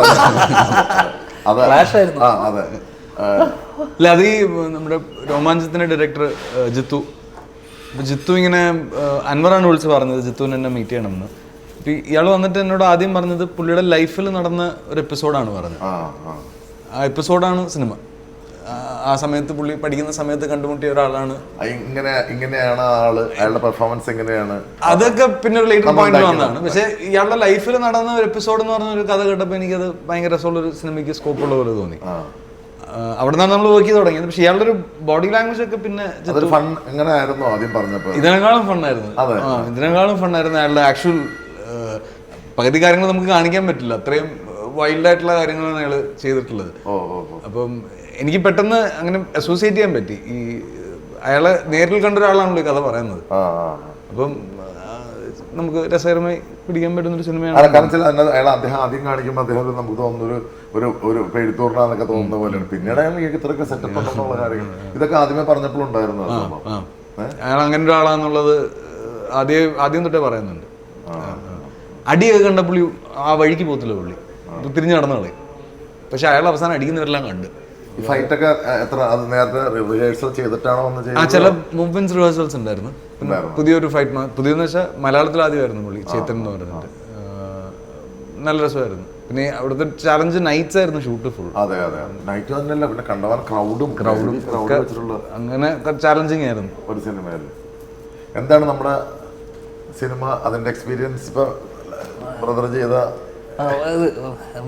അതെ. Flash ആയിരുന്നു. അതെ. അല്ല അത് ഈ നമ്മുടെ രോമാഞ്ചത്തിന്റെ ഡയറക്ടർ ജിത്തു. അപ്പൊ ജിത്തു ഇങ്ങനെ അൻവറാണ് വിളിച്ച് പറഞ്ഞത്. ജിത്തുവിനെ എന്നെ മീറ്റ് ചെയ്യണമെന്ന്. അപ്പൊ ഇയാൾ വന്നിട്ട് എന്നോട് ആദ്യം പറഞ്ഞത് പുള്ളിയുടെ ലൈഫിൽ നടന്ന ഒരു എപ്പിസോഡാണ് പറഞ്ഞത്. ആ ആ. ആ എപ്പിസോഡാണ് സിനിമ ആ- സമയത്ത് പുള്ളി പഠിക്കുന്ന സമയത്ത് കണ്ടുമുട്ടിയ ഒരാളാണ്. ഇങ്ങനെ ഇങ്ങനെയാണ് ആൾ അയാളുടെ പെർഫോമൻസ് എങ്ങനെയാണ്? അതൊക്കെ പിന്നെ ഒരു ലേറ്റർ പോയിന്റ്. വന്നതാണ്. പക്ഷേ ഇയാളുടെ ലൈഫിൽ നടന്ന ഒരു എപ്പിസോഡ് എന്ന് പറഞ്ഞ ഒരു കഥ കേട്ടപ്പോൾ എനിക്കത് ഭയങ്കര രസമുള്ള ഒരു സിനിമയ്ക്ക് സ്കോപ്പ് ഉള്ള പോലെ തോന്നി. അവിടെ നിന്നാണ് നമ്മൾ വർക്ക് ചെയ്ത് തുടങ്ങിയത്. പക്ഷേ ഇയാളുടെ ഒരു ബോഡി ലാംഗ്വേജ് ഒക്കെ പിന്നെ ആയിരുന്നു ആദ്യം പറഞ്ഞപ്പോ? ഇതിനേക്കാളും ഫണ്ണായിരുന്നു ഇതിനേക്കാളും ഫണ്ണായിരുന്നു അയാളുടെ ആക്ച്വൽ പകുതി കാര്യങ്ങൾ നമുക്ക് കാണിക്കാൻ പറ്റില്ല. അത്രയും വൈൽഡ് ആയിട്ടുള്ള കാര്യങ്ങളാണ് അയാൾ ചെയ്തിട്ടുള്ളത്. അപ്പം എനിക്ക് പെട്ടെന്ന് അങ്ങനെ അസോസിയേറ്റ് ചെയ്യാൻ പറ്റി. ഈ അയാളെ നേരിൽ കണ്ട ഒരാളാണല്ലോ ഈ കഥ പറയുന്നത്. അപ്പം നമുക്ക് രസകരമായി പിടിക്കാൻ പറ്റുന്ന ഒരു സിനിമയാണ്. കാരണം വെച്ചാൽ അയാൾ അദ്ദേഹം ആദ്യം കാണിക്കുമ്പോൾ അദ്ദേഹം നമുക്ക് തോന്നുന്ന ഒരു ഒരു പേടിത്തോറിനാന്നൊക്കെ തോന്നുന്ന പോലെയാണ്. പിന്നീട് അയാൾ ഇത്രയൊക്കെ സെറ്റപ്പ് ഉണ്ടെന്നുള്ള കാര്യങ്ങൾ. ഇതൊക്കെ ആദ്യമേ. ആ അയാൾ അങ്ങനെ ഒരാളാന്നുള്ളത് ആദ്യം ആദ്യം തൊട്ടേ പറയുന്നുണ്ട്. അടിയൊക്കെ കണ്ട പുള്ളി ആ വഴിക്ക് പോകത്തില്ല പുള്ളി. തിരിഞ്ഞു നടന്ന പക്ഷെ അയാൾ അവസാനം അടിക്കുന്നവരെല്ലാം കണ്ട്. ഫൈറ്റ് ഒക്കെ എത്ര അത് നേരത്തെ റിഹേഴ്സൽ ചെയ്തിട്ടാണോ വന്ന് ആ ചില മൂവ്മെന്റ്സ് റിഹേഴ്സൽസ് ഉണ്ടായിരുന്നു. പിന്നെ പുതിയൊരു ഫൈറ്റ് പുതിയെന്ന് വെച്ചാൽ മലയാളത്തിൽ ആദ്യമായിരുന്നു പുള്ളി ചേത്തൻ എന്ന് പറയുന്നത്. നല്ല രസമായിരുന്നു. പിന്നെ അവിടുത്തെ ചാലഞ്ച് നൈറ്റ്സ് ആയിരുന്നു ഷൂട്ട് ഫുൾ അതെ അതെ നൈറ്റ് തന്നെയല്ല പിന്നെ കണ്ടവാൻ ക്രൗഡും ക്രൗഡും വെച്ചിട്ടുള്ള അങ്ങനെ ചാലഞ്ചിങ് ആയിരുന്നു. ഒരു സിനിമയല്ലേ എന്താണ് നമ്മുടെ സിനിമ അതിന്റെ എക്സ്പീരിയൻസ് ഇപ്പൊ ബ്രദർ ചെയ്ത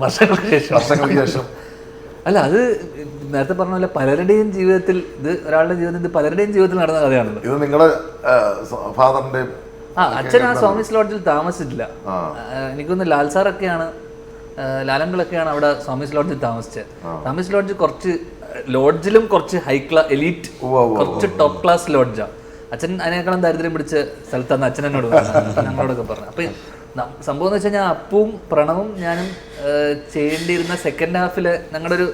വർഷങ്ങൾക്ക് ശേഷം. വർഷങ്ങൾക്ക് ശേഷം? അല്ല അത് നേരത്തെ പറഞ്ഞ പോലെ പലരുടെയും ജീവിതത്തിൽ ഇത് ഒരാളുടെ ജീവിതത്തിൽ ഇത് പലരുടെയും ജീവിതത്തിൽ നടന്ന കഥയാണല്ലോ. ഇത് നിങ്ങളുടെ ഫാദറിന്റെയും ആ അച്ഛൻ ആ സ്വാമിസ് ലോഡ്ജിൽ താമസിച്ചിട്ടില്ല. എനിക്കൊന്ന് ലാൽ സാറൊക്കെയാണ് ലാലങ്ങളൊക്കെയാണ് അവിടെ സ്വാമിസ് ലോഡ്ജിൽ താമസിച്ചത്. സ്വാമിസ് ലോഡ്ജ് കുറച്ച് ലോഡ്ജിലും കുറച്ച് ഹൈ ക്ലാസ് എലീറ്റ് കുറച്ച് ടോപ്പ് ക്ലാസ് ലോഡ്ജാണ് അച്ഛൻ അതിനേക്കാളും ദാരിദ്ര്യം പിടിച്ച സ്ഥലത്താണ് അച്ഛൻ എന്നോട് പറഞ്ഞത്. ഞങ്ങളോടൊക്കെ പറഞ്ഞു അപ്പൊ സംഭവം എന്ന് വെച്ച് കഴിഞ്ഞാൽ അപ്പവും പ്രണവും ഞാനും ചെയ്യേണ്ടിയിരുന്ന സെക്കൻഡ് ഹാഫിൽ ഞങ്ങളുടെ ഒരു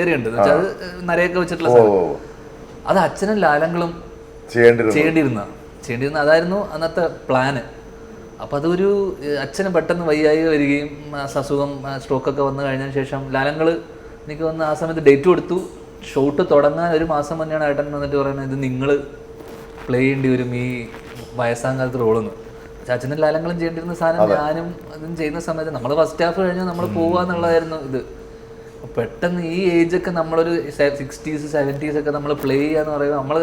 ഏരിയ ഉണ്ട്. വെച്ചാൽ അത് നരയൊക്കെ വെച്ചിട്ടുള്ള അത് അച്ഛനും ലാലങ്ങളും ചെയ്യേണ്ടിയിരുന്ന ചെയ്യേണ്ടിയിരുന്ന അതായിരുന്നു അന്നത്തെ പ്ലാന് അപ്പോൾ അതൊരു അച്ഛന് പെട്ടെന്ന് വയ്യായി വരികയും അസുഖം സ്ട്രോക്ക് ഒക്കെ വന്നു കഴിഞ്ഞതിന് ശേഷം ലാലങ്ങൾ എനിക്ക് വന്ന് ആ സമയത്ത് ഡേറ്റ് കൊടുത്തു. ഷോട്ട് തുടങ്ങാൻ ഒരു മാസം മുന്നെയാണ് ഏട്ടൻ വന്നിട്ട് പറയുന്നത് ഇത് നിങ്ങൾ പ്ലേ ചെയ്യേണ്ടി വരും ഈ വയസ്സാം കാലത്ത് റോളെന്ന് അച്ഛനും ലാലങ്ങളും ചെയ്യേണ്ടിരുന്ന സാധനം ഞാനും അതും ചെയ്യുന്ന സമയത്ത് നമ്മൾ ഫസ്റ്റ് ഹാഫ് കഴിഞ്ഞാൽ നമ്മൾ പോവുക എന്നുള്ളതായിരുന്നു ഇത്. പെട്ടെന്ന് ഈ ഏജ് ഒക്കെ നമ്മളൊരു സിക്സ്റ്റീസ് സെവന്റീസ് ഒക്കെ നമ്മൾ പ്ലേ ചെയ്യാന്ന് പറയുമ്പോൾ നമ്മൾ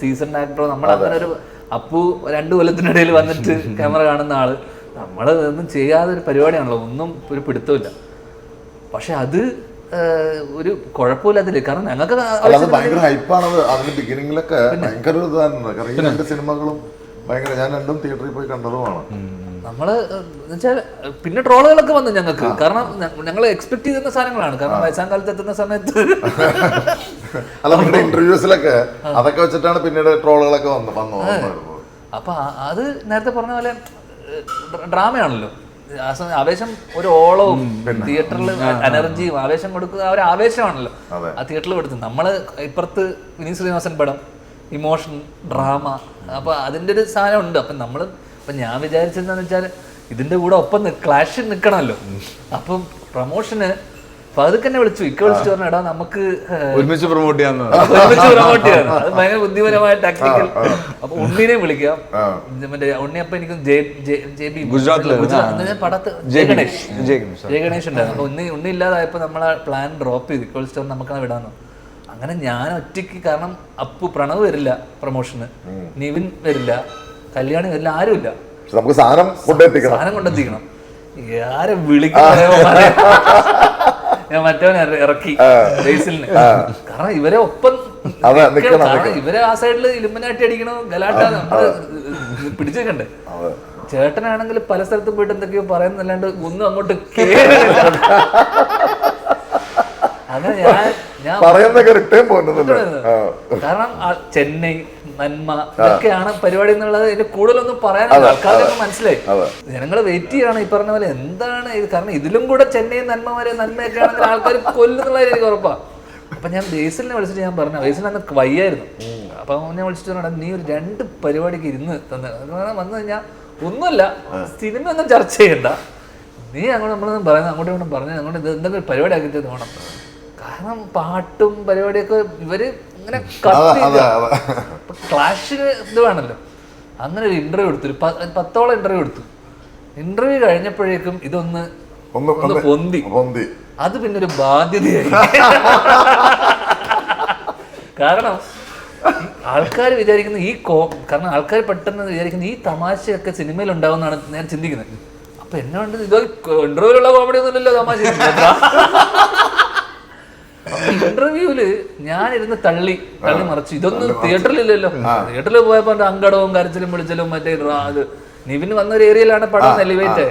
സീസൺ ആക്ടറോ നമ്മൾ അങ്ങനെ ഒരു അപ്പു രണ്ട് കൊല്ലത്തിനിടയിൽ വന്നിട്ട് ക്യാമറ കാണുന്ന ആൾ. നമ്മൾ ഇതൊന്നും ചെയ്യാതെ ഒരു പരിപാടിയാണല്ലോ. ഒന്നും ഒരു പിടുത്തമില്ല പക്ഷെ അത് ഒരു കുഴപ്പമില്ലാത്തില്ല കാരണം ഞങ്ങൾക്ക് ഭയങ്കര ഹൈപ്പാണത് അതിന്റെ ബിഗിനിങ്ങിലൊക്കെ ഭയങ്കര കാരണം ഈ രണ്ട് സിനിമകളും ഭയങ്കര ഞാൻ രണ്ടും തിയേറ്ററിൽ പോയി കണ്ടതുമാണ്. നമ്മൾ പിന്നെ ട്രോളുകളൊക്കെ വന്നു ഞങ്ങൾക്ക്. കാരണം ഞങ്ങൾ എക്സ്പെക്ട് ചെയ്യുന്ന സാധനങ്ങളാണ്. കാരണം വയസ്സാം കാലത്ത് എത്തുന്ന സമയത്ത്. അല്ല നമ്മുടെ ഇന്റർവ്യൂസിലൊക്കെ അതൊക്കെ വെച്ചിട്ടാണ് പിന്നീട് ട്രോളുകളൊക്കെ വന്നു വന്നു അപ്പൊ അത് നേരത്തെ പറഞ്ഞ പോലെ ഡ്രാമയാണല്ലോ. ആവേശം ഒരു ഓളവും തിയേറ്ററിൽ എനർജിയും ആവേശം കൊടുക്കുക ആ ഒരു ആവേശമാണല്ലോ. ആ തിയേറ്ററിൽ കൊടുത്തു നമ്മൾ ഇപ്പുറത്ത് വിനീത് ശ്രീനിവാസൻ പടം ഇമോഷൻ ഡ്രാമ അപ്പൊ അതിന്റെ ഒരു സാധനം ഉണ്ട്. അപ്പൊ നമ്മൾ അപ്പൊ ഞാൻ വിചാരിച്ചതെന്ന് വെച്ചാൽ ഇതിന്റെ കൂടെ ഒപ്പം ക്ലാഷ് നിൽക്കണമല്ലോ അപ്പം പ്രൊമോഷന് ഫാദർക്ക് എന്നെ വിളിച്ചു. ഇക്ക വിളിച്ചു പറഞ്ഞു എടാ നമുക്ക് ഒരുമിച്ച് പ്രൊമോട്ട് ചെയ്യാൻ. ഒരുമിച്ച് പ്രൊമോട്ട് ചെയ്യാൻ അത് ഭയങ്കര ബുദ്ധിപരമായ ടാക്ടിക്കൽ അപ്പൊ ഉണ്ണിനെ വിളിക്കാം. മറ്റേ ഉണ്ണി അപ്പൊ എനിക്ക് ജെ- ജെ- ജെ ബി ഗുജറാത്തിലായിരുന്നു. ഗുജറാത്ത് എന്ന് പടത്ത് ജയ ഗണേഷ്. ജയ ഗണേഷ്, ഉണ്ടായിരുന്നു. അപ്പൊ ഉണ്ണി ഉണ്ണി ഇല്ലാതായപ്പോ നമ്മളെ പ്ലാൻ ഡ്രോപ്പ് ചെയ്തു. ഇക്ക വിളിച്ചു നമുക്കത് വിടാന്ന് അങ്ങനെ ഞാൻ ഒറ്റയ്ക്ക് കാരണം അപ്പു പ്രണവ് വരില്ല പ്രൊമോഷന്. നിവിൻ വരില്ല. കല്യാണി വരില്ല. ആരുമില്ല. നമുക്ക് സാധനം കൊണ്ടെത്തിക്കണം. സാധനം കൊണ്ടെത്തിക്കണം. ആരെ വിളിക്കുന്ന ഞാൻ മറ്റവനെ ഇറ- ഇറക്കി. ബേസിലിന്. കാരണം ഇവരെ ഒപ്പം കാരണം ഇവരെ ആ സൈഡിൽ ഇലുമ്പനാട്ടി അടിക്കണോ? ഗലാട്ട പിടിച്ചേക്കണ്ടേ. ചേട്ടനാണെങ്കിൽ പല സ്ഥലത്തും പോയിട്ട് എന്തൊക്കെയോ പറയുന്നല്ലാണ്ട് ഒന്നും അങ്ങോട്ട് കേറില്ല. പറയുന്നൊക്കെ റിട്ടേൺ പോകുന്നുണ്ട് കാരണം ചെന്നൈ നന്മ ഇതൊക്കെയാണ് പരിപാടി എന്നുള്ളത് ഇതിന്റെ കൂടുതലൊന്നും പറയാൻ ആൾക്കാർക്ക് മനസ്സിലായി. ജനങ്ങൾ വെയിറ്റ് ചെയ്യാണ് ഈ പറഞ്ഞ പോലെ എന്താണ് ഇത്? കാരണം ഇതിലും കൂടെ ചെന്നൈ നന്മ വരെ നന്മയൊക്കെ ആണെങ്കിൽ ആൾക്കാർ കൊല്ലുന്നുള്ള എനിക്ക് ഉറപ്പാ. അപ്പൊ ഞാൻ ബേസിലിനെ വിളിച്ചിട്ട് ഞാൻ പറഞ്ഞു ബേസിൽ അന്ന് വയ്യായിരുന്നു. അപ്പൊ ഞാൻ വിളിച്ചിട്ട് പറഞ്ഞു നീ ഒരു രണ്ട് പരിപാടിക്ക് ഇരുന്ന് തന്നെ. വന്നു കഴിഞ്ഞാൽ ഒന്നുമല്ല സിനിമ ഒന്നും ചർച്ച ചെയ്യണ്ട. നീ അങ്ങോട്ട് നമ്മളൊന്നും പറയുന്നത് അങ്ങോട്ടും ഇങ്ങോട്ടും പറഞ്ഞു അങ്ങോട്ട് എന്തെങ്കിലും പരിപാടി ആക്കിയിട്ട് വേണം. കാരണം പാട്ടും പരിപാടിയൊക്കെ ഇവർ ഇങ്ങനെ ക്ലാഷിന് ഇത് വേണമല്ലോ അങ്ങനെ ഒരു ഇന്റർവ്യൂ എടുത്തു. പത്തോളം ഇന്റർവ്യൂ എടുത്തു. ഇന്റർവ്യൂ കഴിഞ്ഞപ്പോഴേക്കും ഇതൊന്ന് ഒന്ന് പൊന്തി. പൊന്തി. അത് പിന്നെ ഒരു ബാധ്യതയായി. കാരണം ആൾക്കാർ വിചാരിക്കുന്ന ഈ കോ കാരണം ആൾക്കാർ പെട്ടെന്ന് വിചാരിക്കുന്ന ഈ തമാശയൊക്കെ സിനിമയിൽ ഉണ്ടാവുമെന്നാണ് ഞാൻ ചിന്തിക്കുന്നത്. അപ്പൊ എന്നെ എന്നോണ്ട് ഇത് ഇന്റർവ്യൂലുള്ള കോമഡി ഒന്നുമില്ലല്ലോ തമാശ. ഇന്റർവ്യൂൽ ഞാനിരുന്ന് തള്ളി തള്ളി മറിച്ചു. ഇതൊന്നും തിയേറ്ററിലില്ലല്ലോ. തിയേറ്ററിൽ പോയപ്പോ അങ്കടവും കരച്ചിലും വിളിച്ചലും മറ്റേ അത് നിവിന് വന്ന ഒരു ഏരിയയിലാണ് പടം എലിവേറ്റ്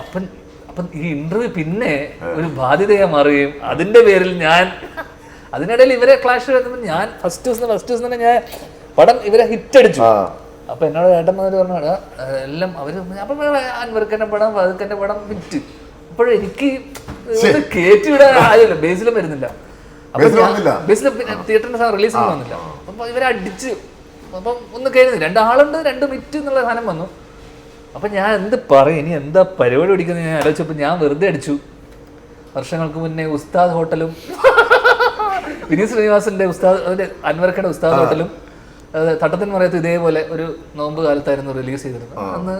അപ്പൻ അപ്പം അപ്പം ഈ ഇന്റർവ്യൂ പിന്നെ ഒരു ബാധ്യതയായി മാറുകയും അതിന്റെ പേരിൽ ഞാൻ അതിനിടയിൽ ഇവരെ ക്ലാഷ് വരുമ്പോൾ ഞാൻ ഫസ്റ്റ് ദിവസം ഫസ്റ്റ് ദിവസം തന്നെ ഞാൻ പടം ഇവരെ ഹിറ്റ് അടിച്ചു. അപ്പൊ എന്നോട് ഏട്ടൻ വന്നിട്ട് പറഞ്ഞു എല്ലാം അവർ അപ്പൊ അൻവർക്കന്റെ പടം ഫതുക്കന്റെ പടം വിറ്റ് അപ്പോഴും എനിക്ക് ഇത് കയറ്റി ബേസിലും വരുന്നില്ല. ബേസിൽ? പിന്നെ തിയേറ്ററിന്റെ റിലീസ് വന്നില്ല. അപ്പൊ ഇവരെ അടിച്ച് അപ്പം ഒന്ന് കഴിഞ്ഞു രണ്ടാളുണ്ട് രണ്ട് മിറ്റ് എന്നുള്ള സാധനം വന്നു. അപ്പൊ ഞാൻ എന്ത് പറയും? ഇനി എന്താ പരിപാടി പിടിക്കുന്നത്? ഞാൻ ആലോചിച്ചപ്പോ ഞാൻ വെറുതെ അടിച്ചു. വർഷങ്ങൾക്ക് മുന്നേ ഉസ്താദ് ഹോട്ടലും വിനീത് ശ്രീനിവാസന്റെ ഉസ്താദ് അതിന്റെ അൻവർക്കയുടെ ഉസ്താദ് ഹോട്ടലും തട്ടത്തിൻ മറയത്ത് ഇതേപോലെ ഒരു നോമ്പ് കാലത്തായിരുന്നു റിലീസ് ചെയ്തിരുന്നത്. അന്ന്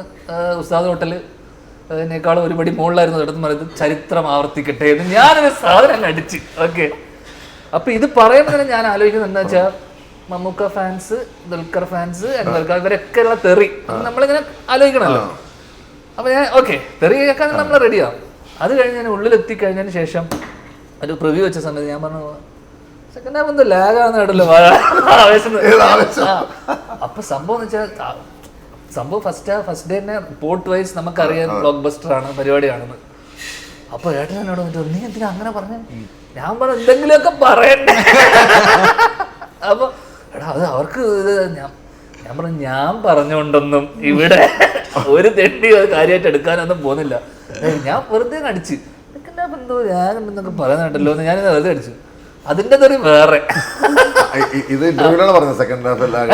ഉസ്താദ് ഹോട്ടൽ അതിനേക്കാളും ഒരുപടി മുകളിലായിരുന്നു തട്ടത്തിൻ പറയുന്നത് ചരിത്രം ആവർത്തിക്കട്ടെ എന്ന്. ഞാനൊരു സാധനം അടിച്ച്. ഓക്കെ അപ്പൊ ഇത് പറയുമ്പോൾ തന്നെ ഞാൻ ആലോചിക്കുന്നത് എന്താ വെച്ചാൽ മമ്മൂക്ക ഫാൻസ് ദുൽഖർ ഫാൻസ് ഇവരൊക്കെ ഉള്ള തെറി. നമ്മളിങ്ങനെ ആലോചിക്കണല്ലോ അപ്പൊ ഞാൻ ഓക്കെ തെറി കേൾക്കാൻ നമ്മൾ റെഡിയാവും അത് കഴിഞ്ഞ് ഞാൻ ഉള്ളിലെത്തി കഴിഞ്ഞതിന് ശേഷം ഒരു പ്രിവ്യൂ വെച്ച സമയത്ത് ഞാൻ പറഞ്ഞു സെക്കൻഡ് ഹാഫ് എന്തോ ലാഗാന്ന് കേട്ടല്ലോ ആവേശം. അപ്പൊ സംഭവം എന്ന് വെച്ചാൽ സംഭവം ഫസ്റ്റ് ഫസ്റ്റ് ഡേ തന്നെ റിപ്പോർട്ട് വൈസ് നമുക്കറിയാം ബ്ലോക്ക് ബസ്റ്റർ ആണ് പരിപാടിയാണെന്ന് അപ്പൊ ഏട്ടൻ എന്നോട് പറ്റും നീ എന്തിനാ അങ്ങനെ പറഞ്ഞ? ഞാൻ പറഞ്ഞു എന്തെങ്കിലുമൊക്കെ പറയണ്ടേ? അപ്പൊ എടാ അത് അവർക്ക് ഞാൻ ഞാൻ പറഞ്ഞു ഞാൻ പറഞ്ഞുകൊണ്ടൊന്നും ഇവിടെ ഒരു തെണ്ടി കാര്യമായിട്ട് എടുക്കാനൊന്നും പോകുന്നില്ല. ഞാൻ വെറുതെ അടിച്ച് എന്തോ ഞാൻ എന്തൊക്കെ പറയുന്നുണ്ടല്ലോ എന്ന് ഞാനിത് വെറുതെ അടിച്ചു അതിന്റെ തെറി വേറെ. ഇത് ഇന്റർവ്യൂലാണ് പറഞ്ഞത് സെക്കൻഡ് ഹാഫ് എല്ലാം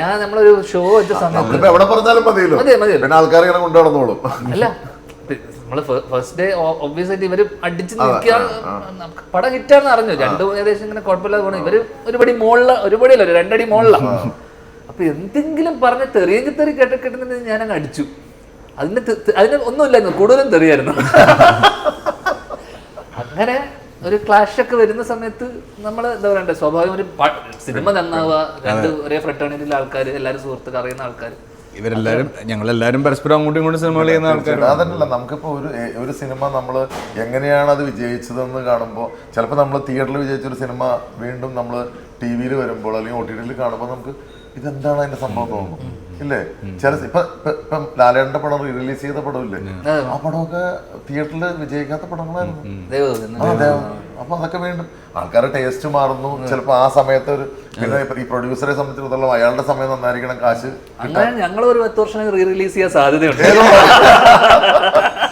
ഞാൻ നമ്മളൊരു ഷോ വെച്ച സമയത്ത് എവിടെ പറഞ്ഞാലും മതിയല്ലോ. മതി, മതി. പിന്നെ ആൾക്കാർ ഇങ്ങനെ കൊണ്ടു നടന്നോളും. അല്ല നമ്മൾ ഫസ്റ്റ് ഡേ ഒബ്വിയസ് ആയിട്ട് ഇവർ അടിച്ച് നിൽക്കാൻ പടം ഹിറ്റാന്ന് അറിഞ്ഞു. രണ്ടും ഏകദേശം ഇങ്ങനെ കുഴപ്പമില്ലാതെ പോകണം ഇവർ ഒരുപടി മുകളില ഒരുപടി അല്ല രണ്ടടി മുകളില അപ്പൊ എന്തെങ്കിലും പറഞ്ഞ തെറിയെങ്കിൽ തെറി കേട്ട കേട്ടെന്ന് ഞാൻ അങ്ങ് അടിച്ചു. അതിന് അതിന് ഒന്നുമില്ലായിരുന്നു കൂടുതലും തെറിയായിരുന്നു. അങ്ങനെ ഒരു ക്ലാഷ് ഒക്കെ വരുന്ന സമയത്ത് നമ്മൾ എന്താ പറയണ്ടേ സ്വാഭാവികം ഒരു സിനിമ നന്നാവുക രണ്ട് ഒരേ ഫ്രട്ടേണിറ്റിയിലെ ആൾക്കാർ എല്ലാവരും സുഹൃത്തുക്കൾ അറിയുന്ന ആൾക്കാർ ഇവരെല്ലാരും ഞങ്ങളെല്ലാരും പരസ്പരം അങ്ങോട്ടും ഇങ്ങോട്ടും സിനിമകൾ ചെയ്യുന്ന ആൾക്കാർ അതല്ല നമുക്കിപ്പോ ഒരു ഒരു സിനിമ നമ്മൾ എങ്ങനെയാണ് അത് വിജയിച്ചതെന്ന് കാണുമ്പോൾ ചിലപ്പോൾ നമ്മൾ തിയേറ്ററിൽ വിജയിച്ച ഒരു സിനിമ വീണ്ടും നമ്മൾ ടി വിയിൽ വരുമ്പോൾ അല്ലെങ്കിൽ ഒ ടി ടിയിൽ കാണുമ്പോൾ നമുക്ക് ഇതെന്താണ് അതിന്റെ സംഭവം തോന്നുന്നു ഇല്ലേ? ചില ഇപ്പൊ ഇപ്പൊ- ഇപ്പം ലാലേട്ടന്റെ പടം റിലീസ് ചെയ്ത പടമില്ലേ? ആ. പടമൊക്കെ തിയേറ്ററിൽ വിജയിക്കാത്ത പടങ്ങളായിരുന്നു. അപ്പൊ അതൊക്കെ വീണ്ടും ആൾക്കാരുടെ ടേസ്റ്റ് മാറുന്നു. ചിലപ്പോ ആ സമയത്ത് ഒരു പിന്നെ ഈ പ്രൊഡ്യൂസറെ സംബന്ധിച്ചിടത്തോളം അയാളുടെ സമയം നന്നായിരിക്കണം കാശ് ഞങ്ങൾ ഒരു പത്ത് വർഷം റീ റിലീസ് ചെയ്യാൻ സാധ്യതയുണ്ട്.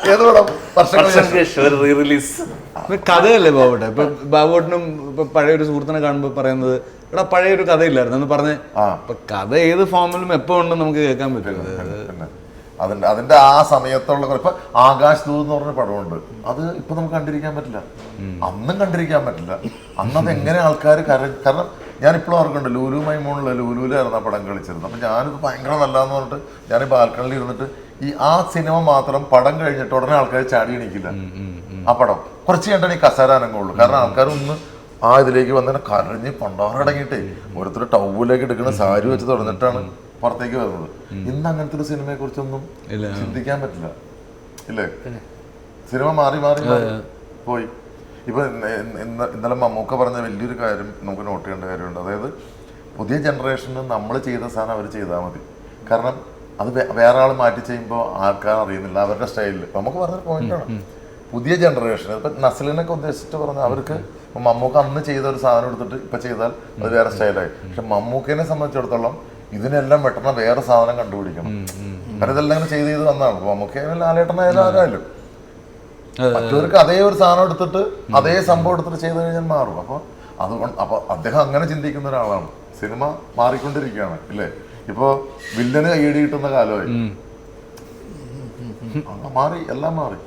ഏത് പടം? വർഷങ്ങൾക്ക് ശേഷം ഒരു റീ റിലീസ് ഇപ്പൊ കഥയല്ലേ ബാബുട്ടെ? ഇപ്പൊ ബാബുട്ടിനും ഇപ്പൊ പഴയ ഒരു സുഹൃത്തിനെ കാണുമ്പോൾ പറയുന്നത് എടാ പഴയ ഒരു കഥയില്ലായിരുന്നു. എന്ന് പറഞ്ഞ്. ഇപ്പൊ കഥ ഏത് ഫോമിലും എപ്പോ ഉണ്ടെന്ന് നമുക്ക് കേൾക്കാൻ പറ്റും അതിന്റെ അതിന്റെ ആ സമയത്തുള്ള കുറെ- ഇപ്പൊ ആകാശ് ദൂത് എന്ന് പറഞ്ഞ പടമുണ്ട്. അത് ഇപ്പൊ നമുക്ക് കണ്ടിരിക്കാൻ പറ്റില്ല. അന്നും കണ്ടിരിക്കാൻ പറ്റില്ല. അന്ന് അത് എങ്ങനെ ആൾക്കാർ കാരണം ഞാൻ ഇപ്പോഴും ഓർക്കുന്നുണ്ട് ലൂലു മൈമൂണിൽ ലൂലുവിലായിരുന്നു ആ പടം കളിച്ചിരുന്നത്. അപ്പൊ ഞാനിത് ഭയങ്കര നല്ലതെന്ന് പറഞ്ഞിട്ട് ഞാൻ ഈ ബാൽക്കണിൽ ഇരുന്നിട്ട് ഈ ആ സിനിമ മാത്രം പടം കഴിഞ്ഞിട്ട് ഉടനെ ആൾക്കാർ ചാടി എണീക്കില്ല. ആ പടം. കുറച്ച് കണ്ടാണ് ഈ കസാരാനങ്ങളുള്ളൂ കാരണം ആൾക്കാർ ഒന്ന് ആ ഇതിലേക്ക് വന്നിട്ട് കരഞ്ഞ് പണ്ടാറടങ്ങിയിട്ടേ ഓരോരുത്തർ ടൗവിലേക്ക് എടുക്കുന്ന സാരി വെച്ച് തുറന്നിട്ടാണ് പുറത്തേക്ക് വരുന്നത്. ഇന്ന് അങ്ങനത്തെ ഒരു സിനിമയെ കുറിച്ചൊന്നും ചിന്തിക്കാൻ പറ്റില്ല. ഇല്ലേ? സിനിമ മാറി മാറി പോയി. ഇപ്പൊ ഇന്ന- ഇന്ന- ഇന്നലെ മമ്മൂക്ക പറഞ്ഞ വലിയൊരു കാര്യം നമുക്ക് നോട്ട് ചെയ്യേണ്ട കാര്യമുണ്ട്. അതായത് പുതിയ ജനറേഷന് നമ്മൾ ചെയ്ത സാധനം അവർ ചെയ്താൽ മതി. കാരണം അത് വേറെ ആൾ മാറ്റി ചെയ്യുമ്പോൾ ആൾക്കാർ അറിയുന്നില്ല അവരുടെ സ്റ്റൈലിൽ നമുക്ക് പറഞ്ഞൊരു പോയിന്റാണ് പുതിയ ജനറേഷൻ ഇപ്പം നസലിനൊക്കെ ഉദ്ദേശിച്ചിട്ട് പറഞ്ഞാൽ അവർക്ക് മമ്മൂക്ക അന്ന് ചെയ്ത ഒരു സാധനം എടുത്തിട്ട് ഇപ്പം ചെയ്താൽ അത് വേറെ സ്റ്റൈലായി പക്ഷെ മമ്മൂക്കനെ സംബന്ധിച്ചിടത്തോളം ഇതിനെല്ലാം വെട്ടണ വേറെ സാധനം കണ്ടുപിടിക്കണം. കാരണം ഇതെല്ലാം ഇങ്ങനെ ചെയ്ത് ചെയ്ത് വന്നതാണ് മമ്മൂക്കയായാലും ലാലേട്ടനായാലും ആരായാലും. മറ്റവർക്ക് അതേ. ഒരു സാധനം എടുത്തിട്ട് അതേ സംഭവം എടുത്തിട്ട് ചെയ്ത് കഴിഞ്ഞാൽ മാറും. അപ്പോൾ അതുകൊണ്ട് അപ്പോൾ അദ്ദേഹം അങ്ങനെ ചിന്തിക്കുന്ന ഒരാളാണ്. സിനിമ മാറിക്കൊണ്ടിരിക്കുകയാണ് ഇല്ലേ? ഇപ്പൊ വില്ലന് കൈയടി കിട്ടുന്ന കാലമായി. മാറി എല്ലാം മാറി.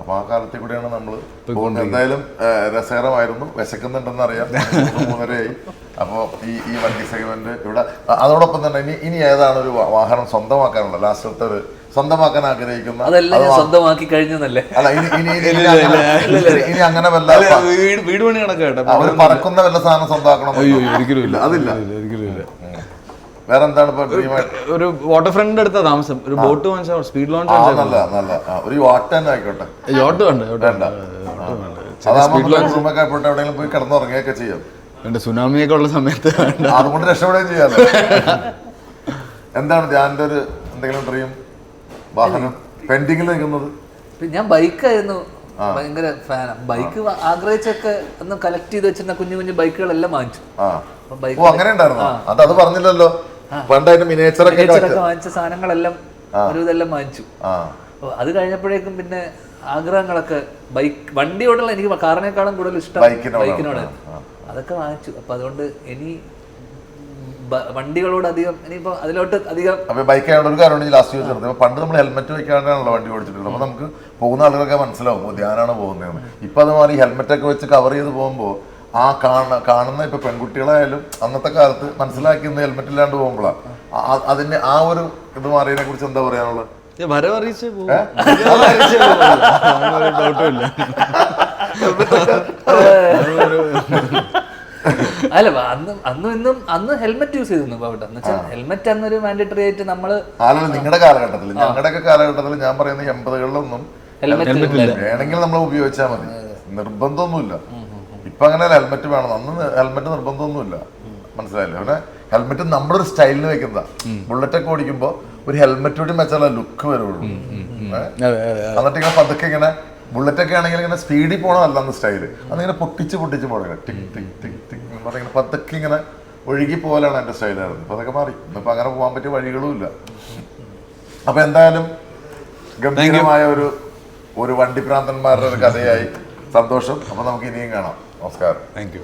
അപ്പൊ ആ കാലത്തിൽ കൂടെയാണ് നമ്മൾ പോകുന്നത്. എന്തായാലും രസകരമായിരുന്നു. വിശക്കുന്നുണ്ടെന്ന് അറിയാം മൂന്ന് മൂന്നരയായി അപ്പോൾ ഈ ഈ വണ്ടി സെഗ്മെന്റ് ഇവിടെ അതോടൊപ്പം തന്നെ ഇനി ഇനി ഏതാണ് ഒരു വാഹനം സ്വന്തമാക്കാനുള്ള ലാസ്റ്റത്തെ ഒരു സ്വന്തമാക്കാൻ ആഗ്രഹിക്കുന്ന അതെല്ലാം സ്വന്തമാക്കി കഴിഞ്ഞതല്ലേ? അല്ല ഇനി ഇനി ഇനി- അങ്ങനെ- വല്ല വീട് വീട് പണി കണക്കാട്ടെ അവർ പറക്കുന്ന വല്ല സാധനം സ്വന്തമാക്കണം അയ്യോ ഒരിക്കലും ഇല്ല. അതില്ല. വേറെ എന്താണ് ഒരു വാട്ടർ ഫ്രണ്ടിന്റെ അടുത്ത താമസം. ഒരു ബോട്ട് വാങ്ങിച്ചാൽ സ്പീഡ് ലോഞ്ച് നല്ല നല്ല. ഒരു യാട്ട് തന്നെ ആയിക്കോട്ടെ. യോട്ട് വേണ്ട യോട്ട് വേണ്ട. അതാകുമ്പോ റൂമൊക്കെ ആയിപ്പോട്ട് എവിടെയെങ്കിലും പോയി കിടന്നുറങ്ങുകയൊക്കെ ചെയ്യാം. വേണ്ട സുനാമിയൊക്കെ ഉള്ള സമയത്ത് അതുകൊണ്ട് രക്ഷപ്പെടുകയും ചെയ്യാലോ. എന്താണ് ധ്യാനിന്റെ ഒരു എന്തെങ്കിലും ഡ്രീം വാഹനം പെൻഡിങ്ങിൽ നിൽക്കുന്നത്? ഞാൻ ബൈക്കായിരുന്നു. ഭയങ്കര ഫാനാണ് ബൈക്ക് ആഗ്രഹിച്ചൊക്കെ ഒന്ന് കളക്ട് ചെയ്ത് വെച്ചിരുന്ന കുഞ്ഞു കുഞ്ഞു ബൈക്കുകളെല്ലാം വാങ്ങിച്ചു. അങ്ങനെ ഉണ്ടായിരുന്നു? അത് അത് പറഞ്ഞില്ലല്ലോ. പണ്ട് അതിന്റെ മിനേച്ചറൊക്കെ വാങ്ങിച്ച സാധനങ്ങളെല്ലാം ഒരു ഇതെല്ലാം വാങ്ങിച്ചു. അത് കഴിഞ്ഞപ്പോഴേക്കും പിന്നെ ആഗ്രഹങ്ങളൊക്കെ ബൈക്ക് വണ്ടിയോടുള്ള എനിക്ക് കാറിനേക്കാളും കൂടുതൽ ഇഷ്ടം ബൈക്കിനോട് അതൊക്കെ വാങ്ങിച്ചു. അപ്പൊ അതുകൊണ്ട് ഇനി വണ്ടികളോട് അധികം ഇനിയിപ്പോ അതിലോട്ട് അധികം ബൈക്ക് ആയതുകൊണ്ട് ഒരു കാര്യം ലാസ്റ്റ് ചോദിച്ചത് പണ്ട് നമ്മൾ ഹെൽമെറ്റ് വെക്കാണ്ടാണല്ലോ വണ്ടി ഓടിച്ചിട്ടുള്ളത്. അപ്പൊ നമുക്ക് പോകുന്ന ആളുകളൊക്കെ മനസ്സിലാവും ധ്യാനാണ് പോകുന്നത് ഇപ്പൊ അത് മാറി ഹെൽമെറ്റ് ഒക്കെ വെച്ച് കവർ ചെയ്ത് പോകുമ്പോൾ ആ കാണ കാണുന്ന ഇപ്പൊ പെൺകുട്ടികളായാലും അന്നത്തെ കാലത്ത് മനസ്സിലാക്കിയെന്ന് ഹെൽമെറ്റ് ഇല്ലാണ്ട് പോകുമ്പോഴാണ് അതിന്റെ ആ ഒരു ഇത് മാറിയതിനെ കുറിച്ച് എന്താ പറയാനുള്ളത്? അല്ല അന്ന് അന്നും ഇന്നും അന്ന് ഹെൽമെറ്റ് യൂസ് ചെയ്തിരുന്നു അവിടെ. എന്ന് വെച്ചാൽ ഹെൽമെറ്റ് അന്നൊരു മാൻഡേറ്ററി ആയിട്ട് നമ്മൾ ആളുകൾ നിങ്ങളുടെ കാലഘട്ടത്തിൽ ഞങ്ങളുടെയൊക്കെ കാലഘട്ടത്തിൽ ഞാൻ പറയുന്ന എൺപതുകളിലൊന്നും ഹെൽമെറ്റ് വേണമെങ്കിൽ നമ്മൾ ഉപയോഗിച്ചാൽ മതി. നിർബന്ധമൊന്നുമില്ല. ഇപ്പൊ അങ്ങനെ ഹെൽമെറ്റ് വേണം. അന്ന് ഹെൽമെറ്റ് നിർബന്ധമൊന്നുമില്ല. മനസ്സിലായില്ലേ? അവനെ ഹെൽമെറ്റ് നമ്മുടെ ഒരു സ്റ്റൈലിന് വെക്കുന്നതാ. ബുള്ളറ്റ് ഒക്കെ ഓടിക്കുമ്പോ ഒരു ഹെൽമെറ്റ് കൂടി വെച്ചാൽ ലുക്ക് വരുള്ളൂ. എന്നിട്ട് ഇങ്ങനെ പതുക്കെ ഇങ്ങനെ ബുള്ളറ്റ് ഒക്കെ ആണെങ്കിൽ ഇങ്ങനെ സ്പീഡിൽ പോകണമല്ല അന്ന് സ്റ്റൈൽ അതിങ്ങനെ പൊട്ടിച്ച് പൊട്ടിച്ച് പോകണം ടിക് ടിക് ടിക് ടിക് എന്ന് പറഞ്ഞ് ഇങ്ങനെ പതുക്കെ ഇങ്ങനെ ഒഴുകി പോകലാണ് എന്റെ സ്റ്റൈലായിരുന്നു ഇപ്പൊ അതൊക്കെ മാറി. ഇന്നിപ്പോ അങ്ങനെ പോകാൻ പറ്റിയ വഴികളും ഇല്ല. അപ്പൊ എന്തായാലും ഗംഭീരമായ ഒരു ഒരു വണ്ടിപ്രാന്തന്മാരുടെ ഒരു കഥയായി. സന്തോഷം. അപ്പൊ നമുക്ക് ഇനിയും കാണാം. Oscar. Thank you.